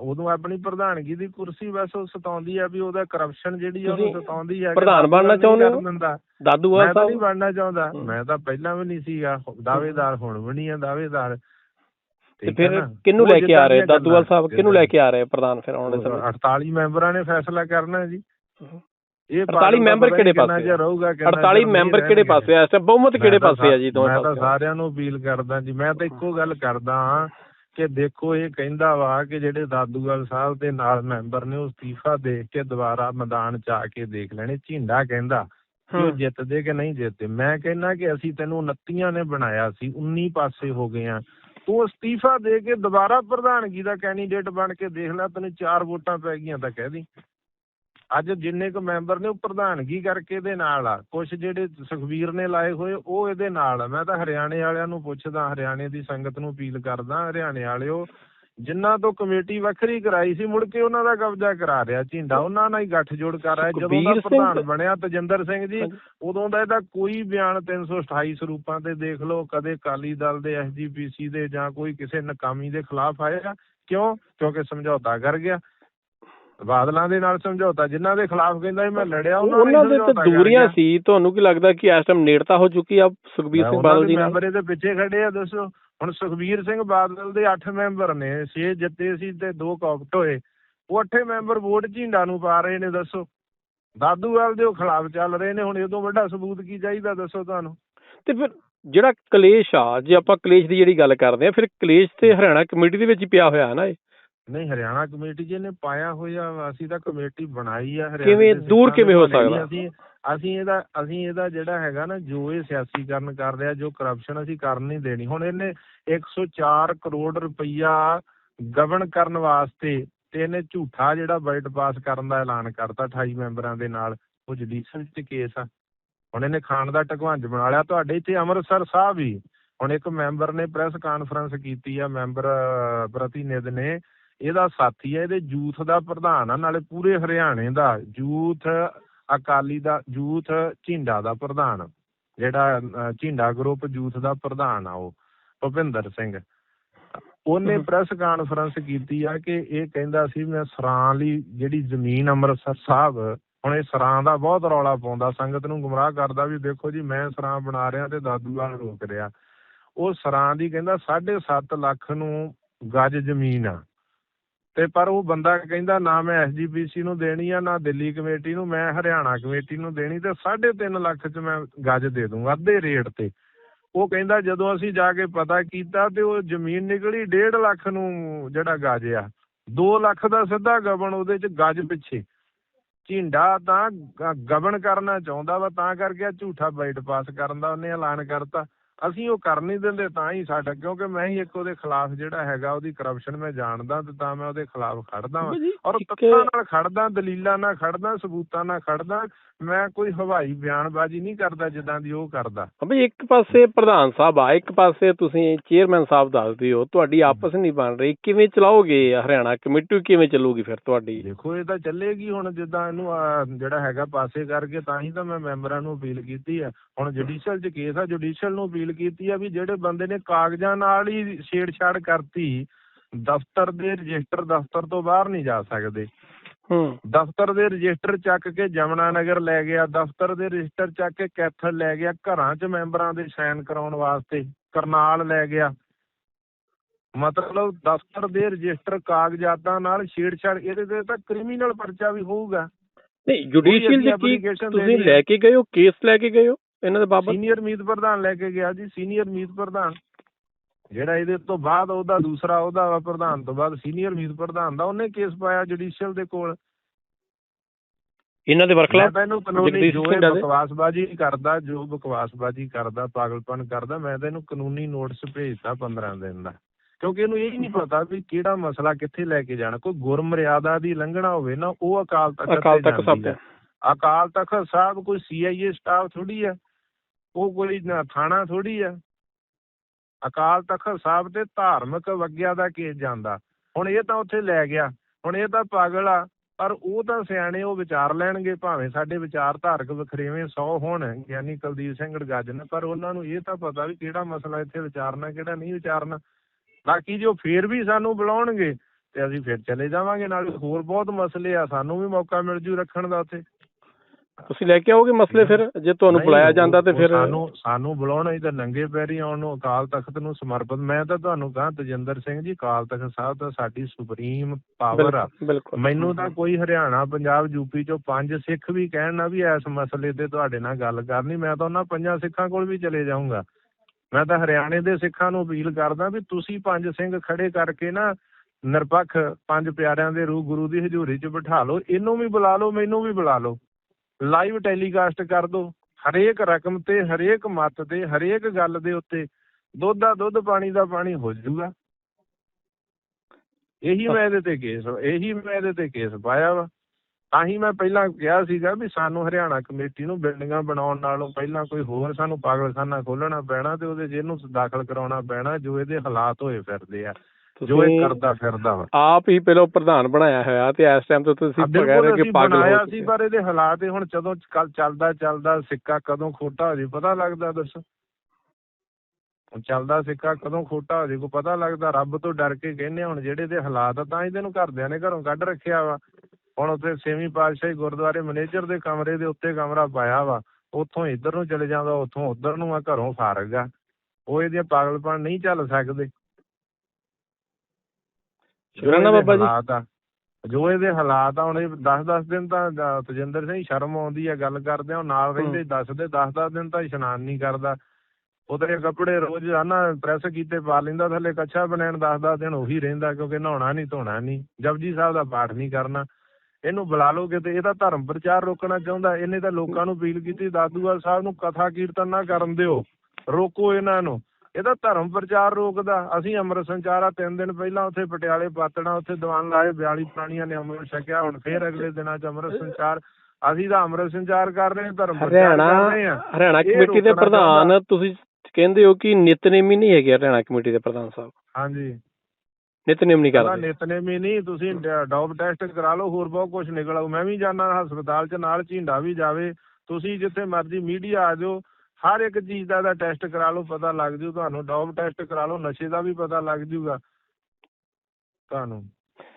ਉਦੋਂ ਆਪਣੀ ਪ੍ਰਧਾਨਗੀ ਦੀ ਕੁਰਸੀ ਬਸ ਉਹ ਸਤਾਉਂਦੀ ਆ ਵੀ ਉਹਦਾ ਕਰਪਸ਼ਨ ਜਿਹੜੀ ਆ ਤੁਸੀਂ ਸਤਾਉਂਦੀ ਆ ਪ੍ਰਧਾਨ ਬਣਨਾ ਚਾਹੁੰਦੇ ਹੋ? ਦਿੰਦਾ। ਦਾਦੂਵਾਲ ਮੈਂ ਤਾਂ ਨਹੀਂ ਸਾਹਿਬ ਬਣਨਾ ਚਾਹੁੰਦਾ। ਮੈਂ ਤਾਂ ਪਹਿਲਾਂ ਵੀ ਨਹੀਂ ਸੀਗਾ ਦਾਅਵੇਦਾਰ ਹੁਣ ਵੀ ਨਹੀਂ ਆ ਦਾਅਵੇਦਾਰ ਤੇ ਫਿਰ ਨਾ? ਕਿਹਨੂੰ ਉਹ ਲੈ ਕੇ ਆ ਰਹੇ ਦਾਦੂਵਾਲ ਸਾਹਿਬ ਕਿਹਨੂੰ ਲੈ ਕੇ ਆ ਰਹੇ ਪ੍ਰਧਾਨ ਫਿਰ ਆਉਣ ਦੇ ਸਮੇਂ 'ਚ? 48 ਮੈਂਬਰਾਂ ਨੇ ਫੈਸਲਾ ਕਰਨਾ ਜੀ ਇਹ 48 ਮੈਂਬਰ ਕਿਹੜੇ ਪਾਸੇ ਆ? ਕਿੰਨਾ ਰਹੂਗਾ ਕਿੰਨਾ 48 ਚਿਰ ਨਹੀਂ ਮੈਂਬਰ ਕਿਹੜੇ। ਪਾਸੇ ਆ ਇਸ ਟਾਈਮ ਬਹੁਮਤ ਮੈਂ ਕਿਹੜੇ ਪਾਸੇ ਆ ਜੀ ਦੋਵੇਂ ਮੈਂ ਤਾਂ ਪਾਸੇ ਸਾਰਿਆਂ ਨੂੰ ਅਪੀਲ ਕਰਦਾ ਜੀ ਮੈਂ ਤਾਂ ਇੱਕੋ ਗੱਲ ਕਰਦਾ ਹਾਂ ਕਿ ਦੇਖੋ ਇਹ ਕਹਿੰਦਾ ਵਾ ਕਿ ਜਿਹੜੇ ਦਾਦੂਗਲ ਸਾਹਿਬ ਦੇ ਨਾਲ ਮੈਂਬਰ ਨੇ ਉਹ ਅਸਤੀਫਾ ਦੇ ਕੇ ਦੁਬਾਰਾ ਮੈਦਾਨ ਚ ਆ ਕੇ ਦੇਖ ਲੈਣੇ। ਝਿੰਡਾ ਕਹਿੰਦਾ ਕਿ ਉਹ। ਜਿੱਤਦੇ ਕਿ ਨਹੀਂ ਜਿੱਤਦੇ। ਮੈਂ ਕਹਿੰਦਾ ਕਿ ਅਸੀਂ ਤੈਨੂੰ 29 ਨੇ ਬਣਾਇਆ ਸੀ 19 ਪਾਸੇ ਹੋ ਗਏ ਆ। ਤੂੰ ਅਸਤੀਫਾ ਦੇ ਕੇ ਦੁਬਾਰਾ ਪ੍ਰਧਾਨਗੀ ਦਾ ਕੈਂਡੀਡੇਟ ਬਣ ਕੇ ਦੇਖ ਲੈ ਤੈਨੂੰ ਚਾਰ ਵੋਟਾਂ ਪੈ ਗਈਆਂ ਤਾਂ ਕਹਿ ਦੀ। ਅੱਜ ਜਿੰਨੇ ਕੁ ਮੈਂਬਰ ਨੇ ਉਹ ਪ੍ਰਧਾਨਗੀ ਕਰਕੇ ਇਹਦੇ ਨਾਲ ਆ। ਕੁਝ ਜਿਹੜੇ ਸੁਖਵੀਰ ਨੇ ਲਾਏ ਹੋਏ ਉਹ ਇਹਦੇ ਨਾਲ ਆ। ਮੈਂ ਤਾਂ ਹਰਿਆਣੇ ਵਾਲਿਆਂ ਨੂੰ ਪੁੱਛਦਾ ਹਰਿਆਣੇ ਦੀ ਸੰਗਤ ਨੂੰ ਅਪੀਲ ਕਰਦਾ ਹਰਿਆਣੇ ਵਾਲਿਓ ਜਿਨ੍ਹਾਂ ਤੋਂ ਕਮੇਟੀ ਵੱਖਰੀ ਕਰਾਈ ਸੀ ਮੁੜ ਕੇ ਉਹਨਾਂ ਦਾ ਕਬਜ਼ਾ ਕਰਾ ਰਿਹਾ। ਝਿੰਡਾ ਉਹਨਾਂ ਨਾਲ ਹੀ ਗੱਠਜੋੜ ਕਰ ਰਿਹਾ। ਜਦੋਂ ਦਾ ਪ੍ਰਧਾਨ ਬਣਿਆ ਤਜਿੰਦਰ ਸਿੰਘ ਜੀ। ਉਦੋਂ ਦਾ ਇਹਦਾ ਕੋਈ ਬਿਆਨ 328 ਸਰੂਪਾਂ ਤੇ ਦੇਖ ਲਓ ਕਦੇ ਅਕਾਲੀ ਦਲ ਦੇ ਐਸਜੀਪੀਸੀ ਦੇ ਜਾਂ ਕੋਈ ਕਿਸੇ ਨਕਾਮੀ ਦੇ ਖਿਲਾਫ ਆਇਆ। ਕਿਉਂ? ਕਿਉਂਕਿ ਸਮਝੌਤਾ ਕਰ ਗਿਆ। ਬਾਦਲਾਂ ਦੇ ਨਾਲ ਸਮਝੌਤਾ ਜਿਨ੍ਹਾਂ ਦੇ ਖਿਲਾਫ ਕਹਿੰਦਾ ਸੀ ਮੈਂ ਲੜਿਆ ਉਹਨਾਂ ਦੇ ਤੇ ਦੂਰੀਆਂ। ਸੀ ਤੁਹਾਨੂੰ ਕੀ ਲੱਗਦਾ ਕਿ ਇਸ ਟਾਈਮ ਨੇੜਤਾ ਹੋ ਚੁੱਕੀ ਆ ਸੁਖਬੀਰ ਸਿੰਘ ਬਾਦਲ ਜੀ ਨਾਲ? ਮੈਂਬਰ ਇਹਦੇ ਪਿੱਛੇ ਖੜੇ ਆ ਦੱਸੋ। ਹੁਣ ਸੁਖਬੀਰ ਸਿੰਘ ਬਾਦਲ ਦੇ 8 ਮੈਂਬਰ ਨੇ 6 ਜਿੱਤੇ ਸੀ ਤੇ 2 ਕਾਕਟ ਹੋਏ। ਉਹ 8 ਮੈਂਬਰ ਵੋਟ ਝੀਂਡਾ ਨੂੰ ਪਾ ਰਹੇ ਨੇ ਦੱਸੋ। ਦਾਦੂਵਾਲ ਦੇ ਉਹ ਖਿਲਾਫ ਚੱਲ ਰਹੇ ਨੇ ਹੁਣ ਇਹ ਤੋਂ ਵੱਡਾ ਸਬੂਤ ਕੀ ਚਾਹੀਦਾ ਦੱਸੋ ਤੁਹਾਨੂੰ। ਤੇ ਫਿਰ ਜਿਹੜਾ ਕਲੇਸ਼ ਆ ਜੇ ਆਪਾਂ ਕਲੇਸ਼ ਦੀ ਜਿਹੜੀ ਗੱਲ ਕਰਦੇ ਆ ਫਿਰ ਕਲੇਸ਼ ਤੇ ਹਰਿਆਣਾ ਕਮੇਟੀ ਦੇ ਵਿੱਚ ਪਿਆ ਹੋਇਆ ਹੈ ਨਾ ਇਹ। ਨਹੀਂ ਹਰਿਆਣਾ ਕਮੇਟੀ ਜੀ ਨੇ ਪਾਇਆ ਹੋਇਆ ਵਾ, ਅਸੀਂ ਤਾਂ ਕਮੇਟੀ ਬਣਾਈ ਆ ਹਰਿਆਣਾ ਕਿਵੇਂ? ਦੂਰ ਕਿਵੇਂ ਹੋ ਸਕਦਾ? ਅਸੀਂ ਅਸੀਂ ਇਹਦਾ ਅਸੀਂ ਇਹਦਾ ਜਿਹੜਾ ਹੈਗਾ ਨਾ ਜੋ ਇਹ ਸਿਆਸੀਕਰਨ ਕਰ ਰਿਹਾ ਜੋ ਕਰਪਸ਼ਨ ਅਸੀਂ ਕਰਨ ਨਹੀਂ ਦੇਣੀ। ਹੁਣ ਇਹਨੇ 104 ਕਰੋੜ ਰੁਪਈਆ ਗਵਰਨ ਕਰਨ ਵਾਸਤੇ ਤੇ ਇਹਨੇ ਝੂਠਾ ਜਿਹੜਾ ਬਜਟ ਪਾਸ ਕਰਨ ਦਾ ਐਲਾਨ ਕਰਤਾ 28 ਮੈਂਬਰਾਂ ਦੇ ਨਾਲ ਉਹ ਜੁਡੀਸ਼ੀਅਲ 'ਚ ਕੇਸ ਆ। ਹੁਣ ਇਹਨੇ ਖਾਣ ਦਾ ਢਕਵੰਜ ਬਣਾ ਲਿਆ। ਤੁਹਾਡੇ ਇੱਥੇ ਅੰਮ੍ਰਿਤਸਰ ਸਾਹਿਬ ਹੀ ਹੁਣ ਇੱਕ ਮੈਂਬਰ ਨੇ ਪ੍ਰੈਸ ਕਾਨਫਰੰਸ ਕੀਤੀ ਆ ਮੈਂਬਰ ਪ੍ਰਤੀਨਿਧ ਨੇ। ਇਹਦਾ ਸਾਥੀ ਹੈ ਇਹਦੇ ਯੂਥ ਦਾ ਪ੍ਰਧਾਨ ਆ ਨਾਲੇ ਪੂਰੇ ਹਰਿਆਣੇ ਦਾ ਯੂਥ ਅਕਾਲੀ ਦਾ ਯੂਥ ਝਿੰਡਾ ਦਾ ਪ੍ਰਧਾਨ ਜਿਹੜਾ ਝਿੰਡਾ ਗਰੁੱਪ ਯੂਥ ਦਾ ਪ੍ਰਧਾਨ ਆ ਉਹ ਭੁਪਿੰਦਰ ਸਿੰਘ। ਉਹਨੇ। ਪ੍ਰੈਸ ਕਾਨਫਰੰਸ ਕੀਤੀ ਆ ਕਿ ਇਹ ਕਹਿੰਦਾ ਸੀ ਮੈਂ ਸਰਾਂ ਲਈ ਜਿਹੜੀ ਜ਼ਮੀਨ ਅੰਮ੍ਰਿਤਸਰ ਸਾਹਿਬ ਹੁਣ ਇਹ ਸਰਾਂ ਦਾ ਬਹੁਤ ਰੌਲਾ ਪਾਉਂਦਾ ਸੰਗਤ ਨੂੰ ਗੁੰਮਰਾਹ ਕਰਦਾ ਵੀ ਦੇਖੋ ਜੀ ਮੈਂ ਸਰਾਂ ਬਣਾ ਰਿਹਾ ਤੇ ਦਾਦੂਵਾਲ ਰੋਕ ਰਿਹਾ। ਉਹ ਸਰਾਂ ਦੀ ਕਹਿੰਦਾ 7.5 ਲੱਖ ਨੂੰ ਗੱਜ ਜ਼ਮੀਨ ਆ। ਤੇ ਪਰ ਉਹ ਬੰਦਾ ਕਹਿੰਦਾ ਨਾ ਮੈਂ ਐਸਜੀਪੀਸੀ ਨੂੰ ਦੇਣੀ ਆ, ਨਾ ਦਿੱਲੀ ਕਮੇਟੀ ਨੂੰ, ਮੈਂ ਹਰਿਆਣਾ ਕਮੇਟੀ ਨੂੰ ਦੇਣੀ ਤੇ 3.5 ਲੱਖ ਚ ਮੈਂ ਗੱਜ ਦੇ ਦੂੰਗਾ ਅੱਧੇ ਰੇਟ ਤੇ। ਉਹ ਕਹਿੰਦਾ ਜਦੋਂ ਅਸੀਂ ਜਾ ਕੇ ਪਤਾ ਕੀਤਾ ਤੇ ਉਹ ਜ਼ਮੀਨ ਨਿਕਲੀ 1.5 ਲੱਖ ਨੂੰ ਜਿਹੜਾ ਗੱਜ ਆ। 2 ਲੱਖ ਦਾ ਸਿੱਧਾ ਗਬਨ ਉਹਦੇ ਚ ਗੱਜ ਪਿੱਛੇ। ਝਿੰਡਾ ਤਾਂ ਗ- ਗਬਨ ਕਰਨਾ ਚਾਹੁੰਦਾ ਵਾ, ਤਾਂ ਕਰਕੇ ਆ ਝੂਠਾ ਬਾਈਟ ਪਾਸ ਕਰਨ ਦਾ ਉਹਨੇ ਐਲਾਨ ਕਰਤਾ। ਅਸੀਂ ਉਹ ਕਰ ਨਹੀਂ ਦਿੰਦੇ ਤਾਂ ਹੀ ਸਾਡਾ ਕਿਉਂਕਿ ਮੈਂ ਹੀ ਇੱਕ ਉਹਦੇ ਖਿਲਾਫ ਜਿਹੜਾ ਹੈਗਾ ਉਹਦੀ ਕਰਪਸ਼ਨ ਮੈਂ ਜਾਣਦਾ ਤੇ ਤਾਂ ਮੈਂ ਉਹਦੇ ਖਿਲਾਫ ਖੜਦਾ ਜੀ, ਔਰ ਤੱਥਾਂ ਨਾਲ ਖੜਦਾ ਦਲੀਲਾਂ ਨਾਲ ਖੜਦਾ ਸਬੂਤਾਂ ਨਾਲ ਖੜਦਾ ਮੈਂ ਕੋਈ ਹਵਾਈ ਬਿਆਨਬਾਜ਼ੀ ਨਹੀਂ ਕਰਦਾ ਜਿੱਦਾਂ ਦੀ ਉਹ ਕਰਦਾ। ਅਬੇ ਇੱਕ ਪਾਸੇ ਪ੍ਰਧਾਨ ਸਾਹਿਬ ਆ ਇੱਕ ਪਾਸੇ ਤੁਸੀਂ ਚੇਅਰਮੈਨ ਸਾਹਿਬ ਦੱਸਦੇ ਹੋ ਤੁਹਾਡੀ ਆਪਸ ਨਹੀਂ ਬਣ ਰਹੀ ਕਿਵੇਂ ਚਲਾਓਗੇ ਹਰਿਆਣਾ ਕਮੇਟੀ ਕਿਵੇਂ ਚੱਲੂਗੀ ਫਿਰ ਤੁਹਾਡੀ? ਦੇਖੋ ਇਹ ਤਾਂ ਚੱਲੇਗੀ ਹੁਣ ਜਿੱਦਾਂ ਇਹਨੂੰ ਜਿਹੜਾ ਹੈਗਾ ਪਾਸੇ ਕਰਕੇ ਤਾਂ ਹੀ ਤਾਂ ਮੈਂ ਮੈਂਬਰਾਂ ਨੂੰ ਅਪੀਲ ਕੀਤੀ ਆ। ਹੁਣ ਜੁਡੀਸ਼ੀਅਲ 'ਚ ਕੇਸ ਆ ਜੁਡੀਸ਼ੀਅਲ ਨੂੰ ਅਪੀਲ ਕੀਤੀ ਆ ਵੀ ਜਿਹੜੇ ਬੰਦੇ ਨੇ ਕਾਗਜ਼ਾਂ ਨਾਲ ਹੀ ਛੇੜਛਾੜ ਕਰਤੀ ਦਫ਼ਤਰ ਦੇ ਰਜਿਸਟਰ ਦਫ਼ਤਰ ਤੋਂ ਬਾਹਰ ਨਹੀਂ ਜਾ ਸਕਦੇ। ਦਫ਼ਤਰ ਦੇ ਰਜਿਸਟਰ ਚੱਕ ਕੇ ਜਮਨਾ ਨਗਰ ਲੈ ਗਿਆ ਦਫ਼ਤਰ ਦੇ ਰਜਿਸਟਰ ਚੱਕ ਕੇ ਕੈਥਲ ਲੈ ਗਿਆ ਘਰਾਂ 'ਚ ਮੈਂਬਰਾਂ ਦੇ ਸਾਈਨ ਕਰਾਉਣ ਵਾਸਤੇ ਕਰਨਾਲ ਲੈ ਗਿਆ। ਮਤਲਬ ਦਫ਼ਤਰ ਦੇ ਰਜਿਸਟਰ ਕਾਗਜ਼ਾਤਾਂ ਨਾਲ ਛੇੜਛਾੜ ਇਹਦੇ ਤੇ ਤਾਂ ਕ੍ਰਿਮੀਨਲ ਪਰਚਾ ਵੀ ਹੋਊਗਾ। ਨਹੀਂ ਜੁਡੀਸ਼ੀਅਲ ਚ ਕੀ ਤੁਸੀਂ। ਲੈ ਕੇ ਗਏ ਹੋ ਕੇਸ ਲੈ ਕੇ ਗਏ ਹੋ ਇਹਨਾਂ ਦੇ ਬਾਬਤ? ਸੀਨੀਅਰ ਮੀਤ ਪ੍ਰਧਾਨ ਲੈ ਕੇ ਗਿਆ ਜੀ ਸੀਨੀਅਰ ਮੀਤ ਪ੍ਰਧਾਨ। ਜਿਹੜਾ ਇਹਦੇ ਤੋਂ ਬਾਅਦ ਉਹਦਾ ਦੂਸਰਾ ਉਹਦਾ ਪ੍ਰਧਾਨ ਤੋਂ ਬਾਅਦ ਸੀਨੀਅਰ ਮੀਤ ਪ੍ਰਧਾਨ ਦਾ ਉਹਨੇ ਕੇਸ ਪਾਇਆ ਜੁਡੀਸ਼ੀਅਲ ਦੇ ਕੋਲ। ਇਹਨਾਂ ਦੇ ਮੈਂ ਵਰਖਲਾਫ ਤਾਂ ਇਹਨੂੰ ਕਾਨੂੰਨੀ ਜੋ ਬਕਵਾਸਬਾਜੀ ਕਰਦਾ ਜੋ ਬਕਵਾਸਬਾਜੀ ਕਰਦਾ ਪਾਗਲਪਨ ਕਰਦਾ ਮੈਂ ਤਾਂ ਇਹਨੂੰ ਕਾਨੂੰਨੀ ਨੋਟਿਸ ਭੇਜਤਾ 15 ਦਿਨ ਦਾ। ਕਿਉਂਕਿ ਇਹਨੂੰ ਇਹ ਨਹੀਂ ਪਤਾ ਵੀ ਕਿਹੜਾ ਮਸਲਾ ਕਿੱਥੇ ਲੈ ਕੇ ਜਾਣਾ। ਕੋਈ ਗੁਰਮਰਿਆਦਾ ਦੀ ਲੰਘਣਾ ਹੋਵੇ ਨਾ ਉਹ ਅਕਾਲ ਤਖਤ ਅਕਾਲ ਤਖਤ ਸਾਹਿਬ। ਅਕਾਲ ਤਖਤ ਸਾਹਿਬ ਕੋਈ ਸੀਆਈਏ ਸਟਾਫ ਥੋੜੀ ਆ ਉਹ ਕੋਈ ਥਾਣਾ ਥੋੜੀ ਆ ਅਕਾਲ ਤਖਤ ਸਾਹਿਬ ਤੇ ਧਾਰਮਿਕ ਵਗਿਆ ਦਾ ਕੇਸ ਜਾਂਦਾ। ਹੁਣ ਇਹ ਤਾਂ ਉੱਥੇ ਲੈ ਗਿਆ। ਹੁਣ ਇਹ ਤਾਂ ਪਾਗਲ ਆ। ਪਰ ਉਹ ਤਾਂ ਸਿਆਣੇ ਉਹ ਵਿਚਾਰ ਲੈਣਗੇ, ਭਾਵੇਂ ਸਾਡੇ ਵਿਚਾਰ ਵਖਰੇਵੇਂ 100 ਹੋਣ, ਗਿਆਨੀ ਕੁਲਦੀਪ ਸਿੰਘ ਗੜਗੱਜ ਪਰ ਉਹਨਾਂ ਨੂੰ ਇਹ ਤਾਂ ਪਤਾ ਵੀ ਕਿਹੜਾ ਮਸਲਾ ਇੱਥੇ ਵਿਚਾਰਨਾ, ਕਿਹੜਾ ਨਹੀਂ ਵਿਚਾਰਨਾ। ਬਾਕੀ ਜੋ ਫੇਰ ਵੀ ਸਾਨੂੰ ਬੁਲਾਉਣਗੇ, ਤੇ ਅਸੀਂ ਫਿਰ ਚਲੇ ਜਾਵਾਂਗੇ, ਨਾਲ ਹੋਰ ਬਹੁਤ ਮਸਲੇ ਆ, ਸਾਨੂੰ ਵੀ ਮੌਕਾ ਮਿਲ ਜੂ ਰੱਖਣ ਦਾ ਉੱਥੇ। ਤੁਸੀਂ ਲੈ ਕੇ ਆਓਗੇ ਮਸਲੇ ਫਿਰ? ਜੇ ਤੁਹਾਨੂੰ ਬੁਲਾਇਆ ਜਾਂਦਾ ਤੇ ਫਿਰ ਸਾਨੂੰ ਸਾਨੂੰ ਬੁਲਾਉਣਾ ਹੀ ਤਾਂ ਨੰਗੇ ਪੈਰੀ ਆਉਣ ਨੂੰ ਅਕਾਲ ਤਖਤ ਨੂੰ ਸਮਰਪਿਤ। ਮੈਂ ਤਾਂ ਤੁਹਾਨੂੰ ਕਹਾਂ ਤਜਿੰਦਰ ਸਿੰਘ ਜੀ ਅਕਾਲ ਤਖਤ ਸਾਹਿਬ ਤਾਂ ਸਾਡੀ ਸੁਪਰੀਮ ਪਾਵਰ ਆ। ਮੈਨੂੰ ਤਾਂ ਕੋਈ ਹਰਿਆਣਾ ਪੰਜਾਬ ਯੂਪੀ ਚੋਂ ਪੰਜ ਸਿੱਖ ਵੀ ਕਹਿਣ ਨਾ ਵੀ ਇਸ ਮਸਲੇ ਤੇ ਤੁਹਾਡੇ ਨਾਲ ਗੱਲ ਕਰਨੀ ਮੈਂ ਤਾਂ ਉਹਨਾਂ ਪੰਜਾਂ ਸਿੱਖਾਂ ਕੋਲ ਵੀ ਚਲੇ ਜਾਊਂਗਾ। ਮੈਂ ਤਾਂ ਹਰਿਆਣੇ ਦੇ ਸਿੱਖਾਂ ਨੂੰ ਅਪੀਲ ਕਰਦਾ ਵੀ ਤੁਸੀਂ ਪੰਜ ਸਿੰਘ ਖੜੇ ਕਰਕੇ ਨਾ ਨਿਰਪੱਖ ਪੰਜ ਪਿਆਰਿਆਂ ਦੇ ਰੂਹ ਗੁਰੂ ਦੀ ਹਜ਼ੂਰੀ 'ਚ ਬਿਠਾ ਲਓ ਇਹਨੂੰ ਵੀ ਬੁਲਾ ਲਓ ਮੈਨੂੰ ਵੀ ਬੁਲਾ ਲਓ। ਲਾਈਵ ਟੈਲੀਕਾਸਟ ਕਰ ਦਿਓ ਹਰੇਕ ਰਕਮ ਤੇ, ਹਰੇਕ ਮਤ ਤੇ, ਹਰੇਕ ਗੱਲ ਦੇ ਉੱਤੇ ਦੁੱਧ ਦਾ ਦੁੱਧ, ਪਾਣੀ ਦਾ ਪਾਣੀ ਹੋ ਜਾਊਗਾ। ਇਹੀ ਮੈਂ ਇਹਦੇ ਤੇ ਕੇਸ ਇਹੀ ਮੈਂ ਇਹਦੇ ਤੇ ਕੇਸ ਪਾਇਆ ਵਾ। ਤਾਂ ਹੀ ਮੈਂ ਪਹਿਲਾਂ ਕਿਹਾ ਸੀਗਾ ਵੀ ਸਾਨੂੰ ਹਰਿਆਣਾ ਕਮੇਟੀ ਨੂੰ ਬਿਲਡਿੰਗਾਂ ਬਣਾਉਣ ਨਾਲੋਂ ਪਹਿਲਾਂ ਕੋਈ ਹੋਰ ਸਾਨੂੰ ਪਾਗਲਖਾਨਾ ਖੋਲਣਾ ਪੈਣਾ ਤੇ ਉਹਦੇ 'ਚ ਦਾਖਲ ਕਰਾਉਣਾ ਪੈਣਾ ਜੋ ਇਹਦੇ ਹਾਲਾਤ ਹੋਏ ਫਿਰਦੇ ਆ। ਜੋ ਇਹ ਕਰਦਾ ਫਿਰਦਾ ਵਾ। ਆਪ ਹੀ ਪਹਿਲਾਂ ਪ੍ਰਧਾਨ ਬਣਾਇਆ ਹੋਇਆ ਤੇ ਇਸ ਟਾਈਮ ਤੇ ਤੁਸੀਂ ਕਹਿ ਰਹੇ ਕਿ ਪਾਗਲ ਹੋ ਸੀ ਪਰ ਇਹਦੇ ਹਾਲਾਤ ਹੁਣ ਜਦੋਂ ਕੱਲ ਚੱਲਦਾ ਚੱਲਦਾ ਸਿੱਕਾ ਕਦੋਂ ਖੋਟਾ ਹੋ ਜੇ ਪਤਾ ਲੱਗਦਾ ਦੱਸੋ। ਹੁਣ ਚੱਲਦਾ ਸਿੱਕਾ ਕਦੋਂ ਖੋਟਾ ਹੋ ਜੇ ਕੋ ਪਤਾ ਲੱਗਦਾ ਰੱਬ ਤੋਂ ਡਰ ਕੇ ਕਹਿੰਦੇ ਹੁਣ ਜਿਹੜੇ ਦੇ ਹਾਲਾਤ ਆ ਤਾਂ ਹੀ ਤੈਨੂੰ ਘਰਦਿਆਂ ਨੇ ਘਰੋਂ ਕੱਢ ਰੱਖਿਆ ਵਾ। ਹੁਣ ਉੱਥੇ ਛੇਵੀਂ ਪਾਤਸ਼ਾਹੀ ਗੁਰਦੁਆਰੇ ਮੈਨੇਜਰ ਦੇ ਕਮਰੇ ਦੇ ਉੱਤੇ ਕਮਰਾ ਪਾਇਆ ਵਾ ਉੱਥੋਂ ਇੱਧਰ ਨੂੰ ਚਲੇ ਜਾਂਦਾ ਉੱਥੋਂ ਉੱਧਰ ਨੂੰ ਆ ਘਰੋਂ ਫਾਰਗ ਆ। ਉਹ ਇਹਦੀਆਂ ਪਾਗਲਪਣ ਨਹੀਂ ਚੱਲ ਸਕਦੇ। ਜੋ ਸ਼ੁਕਰਾਨਾ ਇਹਦੇ ਬਾਬਾ ਜੀ। ਜੋ ਇਹਦੇ ਹਾਲਾਤ ਆ ਹੁਣ ਇਹ 10-10 ਦਿਨ ਤਾਂ ਤਜਿੰਦਰ ਸਿੰਘ ਸ਼ਰਮ ਆਉਂਦੀ ਆ ਗੱਲ ਕਰਦੇ ਆ ਨਾਲ ਰਹਿੰਦੇ ਦੱਸਦੇ 10-10 ਦਿਨ ਤਾਂ ਇਸ਼ਨਾਨ ਨਹੀਂ ਕਰਦਾ। ਉਹਦੇ ਕੱਪੜੇ ਰੋਜ਼ ਆ ਨਾ ਪ੍ਰੈਸ ਕੀਤੇ ਪਾ ਲੈਂਦਾ ਥੱਲੇ ਕੱਛਾ ਬਣਾਉਣ 10-10 ਦਿਨ ਉਹੀ ਰਹਿੰਦਾ ਕਿਉਂਕਿ ਨਹਾਉਣਾ ਨਹੀਂ ਧੋਣਾ ਨਹੀਂ ਜਪਜੀ ਸਾਹਿਬ ਦਾ ਪਾਠ ਨਹੀਂ ਕਰਨਾ। ਇਹਨੂੰ ਬੁਲਾ ਲਓ ਕਿਤੇ ਇਹ ਤਾਂ ਧਰਮ ਪ੍ਰਚਾਰ ਰੋਕਣਾ ਚਾਹੁੰਦਾ ਇਹਨੇ ਤਾਂ ਲੋਕਾਂ ਨੂੰ ਅਪੀਲ ਕੀਤੀ ਦਾਦੂਵਾਲ ਸਾਹਿਬ ਨੂੰ ਕਥਾ ਕੀਰਤਨ ਨਾ ਕਰਨ ਦਿਓ ਰੋਕੋ ਇਹਨਾਂ ਨੂੰ। ਇਹ ਤਾਂ ਧਰਮ ਪ੍ਰਚਾਰ ਰੋਕਦਾ। ਅਸੀਂ ਅੰਮ੍ਰਿਤ ਸੰਚਾਰਾ ਤਿੰਨ ਦਿਨ ਪਹਿਲਾਂ ਉੱਥੇ ਪਟਿਆਲੇ ਪਾਤਣਾ ਉੱਥੇ ਦੀਵਾਨ ਲਾਏ 42 ਪ੍ਰਾਣੀਆਂ ਨੇ ਅੰਮ੍ਰਿਤ ਛਕਿਆ ਹੁਣ ਫੇਰ ਅਗਲੇ ਦਿਨਾਂ 'ਚ ਅੰਮ੍ਰਿਤ ਸੰਚਾਰ। ਅਸੀਂ ਤਾਂ ਅੰਮ੍ਰਿਤ ਸੰਚਾਰ ਕਰ ਰਹੇ ਹਾਂ ਧਰਮ ਪ੍ਰਚਾਰ ਹਰਿਆਣਾ ਕਰ ਰਹੇ ਹਾਂ। ਹਰਿਆਣਾ ਇਹ ਕਮੇਟੀ ਦੇ ਪ੍ਰਧਾਨ ਤੁਸੀਂ ਕਹਿੰਦੇ ਹੋ ਕਿ ਨਿਤਨੇਮੀ ਨਹੀਂ ਹੈਗੇ ਹਰਿਆਣਾ ਕਮੇਟੀ ਦੇ ਪ੍ਰਧਾਨ ਸਾਹਿਬ। ਹਾਂਜੀ। ਨਿਤਨੇਮ ਨਹੀਂ ਕਰਦੇ। ਨਿਤਨੇਮੀ ਨਹੀਂ ਤੁਸੀਂ ਡੋਪ ਟੈਸਟ ਕਰਾ ਲਓ ਹੋਰ ਬਹੁਤ ਕੁਝ ਨਿਕਲ ਆਊ। ਮੈਂ ਵੀ ਜਾਣਾ ਹਸਪਤਾਲ 'ਚ ਨਾਲ ਝੀਂਡਾ ਵੀ ਜਾਵੇ। ਤੁਸੀਂ ਜਿੱਥੇ ਮਰਜ਼ੀ ਮੀਡੀਆ ਆ ਜਾਓ ਹਰ ਇੱਕ ਚੀਜ਼ ਦਾ ਦਾ ਟੈਸਟ ਕਰਾ ਲਓ ਪਤਾ ਲੱਗ ਜੂ ਤੁਹਾਨੂੰ। ਡੋਪ ਟੈਸਟ ਕਰਾ ਲਓ ਨਸ਼ੇ ਦਾ ਵੀ ਪਤਾ ਲੱਗ ਜੂਗਾ ਤੁਹਾਨੂੰ।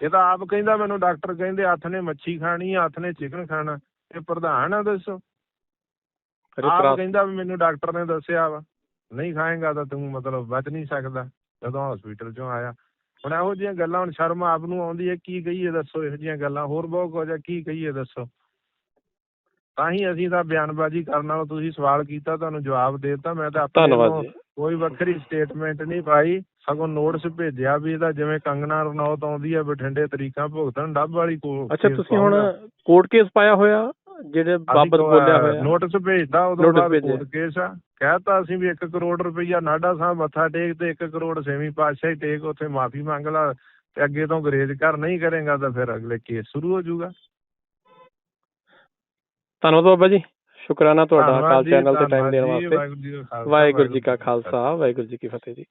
ਇਹ ਤਾਂ ਆਪ ਕਹਿੰਦਾ ਮੈਨੂੰ ਡਾਕਟਰ ਕਹਿੰਦੇ ਹੱਥ ਨੇ ਮੱਛੀ ਖਾਣੀ ਹੱਥ ਨੇ ਚਿਕਨ ਖਾਣਾ। ਇਹ ਪ੍ਰਧਾਨ ਆ ਦੱਸੋ। ਆਪ ਕਹਿੰਦਾ ਵੀ ਮੈਨੂੰ ਡਾਕਟਰ ਨੇ ਦੱਸਿਆ ਵਾ ਨਹੀਂ ਖਾਏਗਾ ਤਾਂ ਤੂੰ ਮਤਲਬ ਬਚ ਨਹੀਂ ਸਕਦਾ ਜਦੋਂ ਹਸਪੀਟਲ ਚੋਂ ਆਇਆ। ਹੁਣ ਇਹੋ ਜਿਹੀਆਂ ਗੱਲਾਂ ਹੁਣ ਸ਼ਰਮ ਆਪ ਨੂੰ ਆਉਂਦੀ ਹੈ ਕੀ ਕਹੀਏ ਦੱਸੋ ਇਹੋ ਜਿਹੀਆਂ ਗੱਲਾਂ ਹੋਰ ਬਹੁਤ ਕੁਝ ਹੈ ਕੀ ਕਹੀਏ ਦੱਸੋ। ਤਾਂ ਹੀ ਅਸੀਂ ਤਾਂ ਬਿਆਨਬਾਜ਼ੀ ਕਰਨ ਨਾਲੋਂ ਤੁਸੀਂ ਸਵਾਲ ਕੀਤਾ ਤੁਹਾਨੂੰ ਜਵਾਬ ਦੇ ਦਿੱਤਾ ਮੈਂ ਤਾਂ ਆਪਣੇ ਧੰਨਵਾਦ ਜੀ। ਕੋਈ ਵੱਖਰੀ ਸਟੇਟਮੈਂਟ ਨਹੀਂ ਪਾਈ ਸਗੋਂ ਨੋਟਿਸ ਭੇਜਿਆ ਵੀ ਇਹਦਾ ਜਿਵੇਂ ਕੰਗਨਾ ਰਣੌਤ ਆਉਂਦੀ ਹੈ ਬਠਿੰਡੇ ਤਰੀਕਾਂ ਭੁਗਤਣ ਡੱਬ ਵਾਲੀ ਕੋ ਅੱਛਾ ਤੁਸੀਂ ਹੁਣ ਕੋਰਟ ਕੇਸ ਪਾਇਆ ਹੋਇਆ ਜਿਹੜੇ ਬਾਬਤ ਬੋਲਿਆ ਹੋਇਆ? ਨੋਟਿਸ ਭੇਜਦਾ ਉਦੋਂ Notice ਬਾਅਦ ਭੇਜਿਆ। ਕੋਰਟ ਕੇਸ ਆ। ਕਹਿਤਾ ਅਸੀਂ ਵੀ 1 ਕਰੋੜ ਰੁਪਈਆ ਨਾਡਾ ਸਾਹਿਬ ਮੱਥਾ ਟੇਕ ਤੇ 1 ਕਰੋੜ ਛੇਵੀਂ ਪਾਤਸ਼ਾਹੀ ਟੇਕ ਉੱਥੇ ਮਾਫੀ ਮੰਗ ਲਾ ਤੇ ਅੱਗੇ ਤੋਂ ਗਰੇਜ ਕਰ ਨਹੀਂ ਕਰੇਗਾ ਤਾਂ ਫਿਰ ਅਗਲੇ ਕੇਸ ਸ਼ੁਰੂ ਹੋ ਜਾਊਗਾ। ਧੰਨਵਾਦ ਬਾਬਾ ਜੀ। ਸ਼ੁਕਰਾਨਾ ਤੁਹਾਡਾ ਕਾਲ ਚੈਨਲ ਤੇ ਟਾਈਮ ਦੇਣ ਵਾਸਤੇ। ਵਾਹਿਗੁਰੂ ਜੀ ਕਾ। ਖਾਲਸਾ ਵਾਹਿਗੁਰੂ ਜੀ ਕੀ ਫਤਿਹ ਜੀ।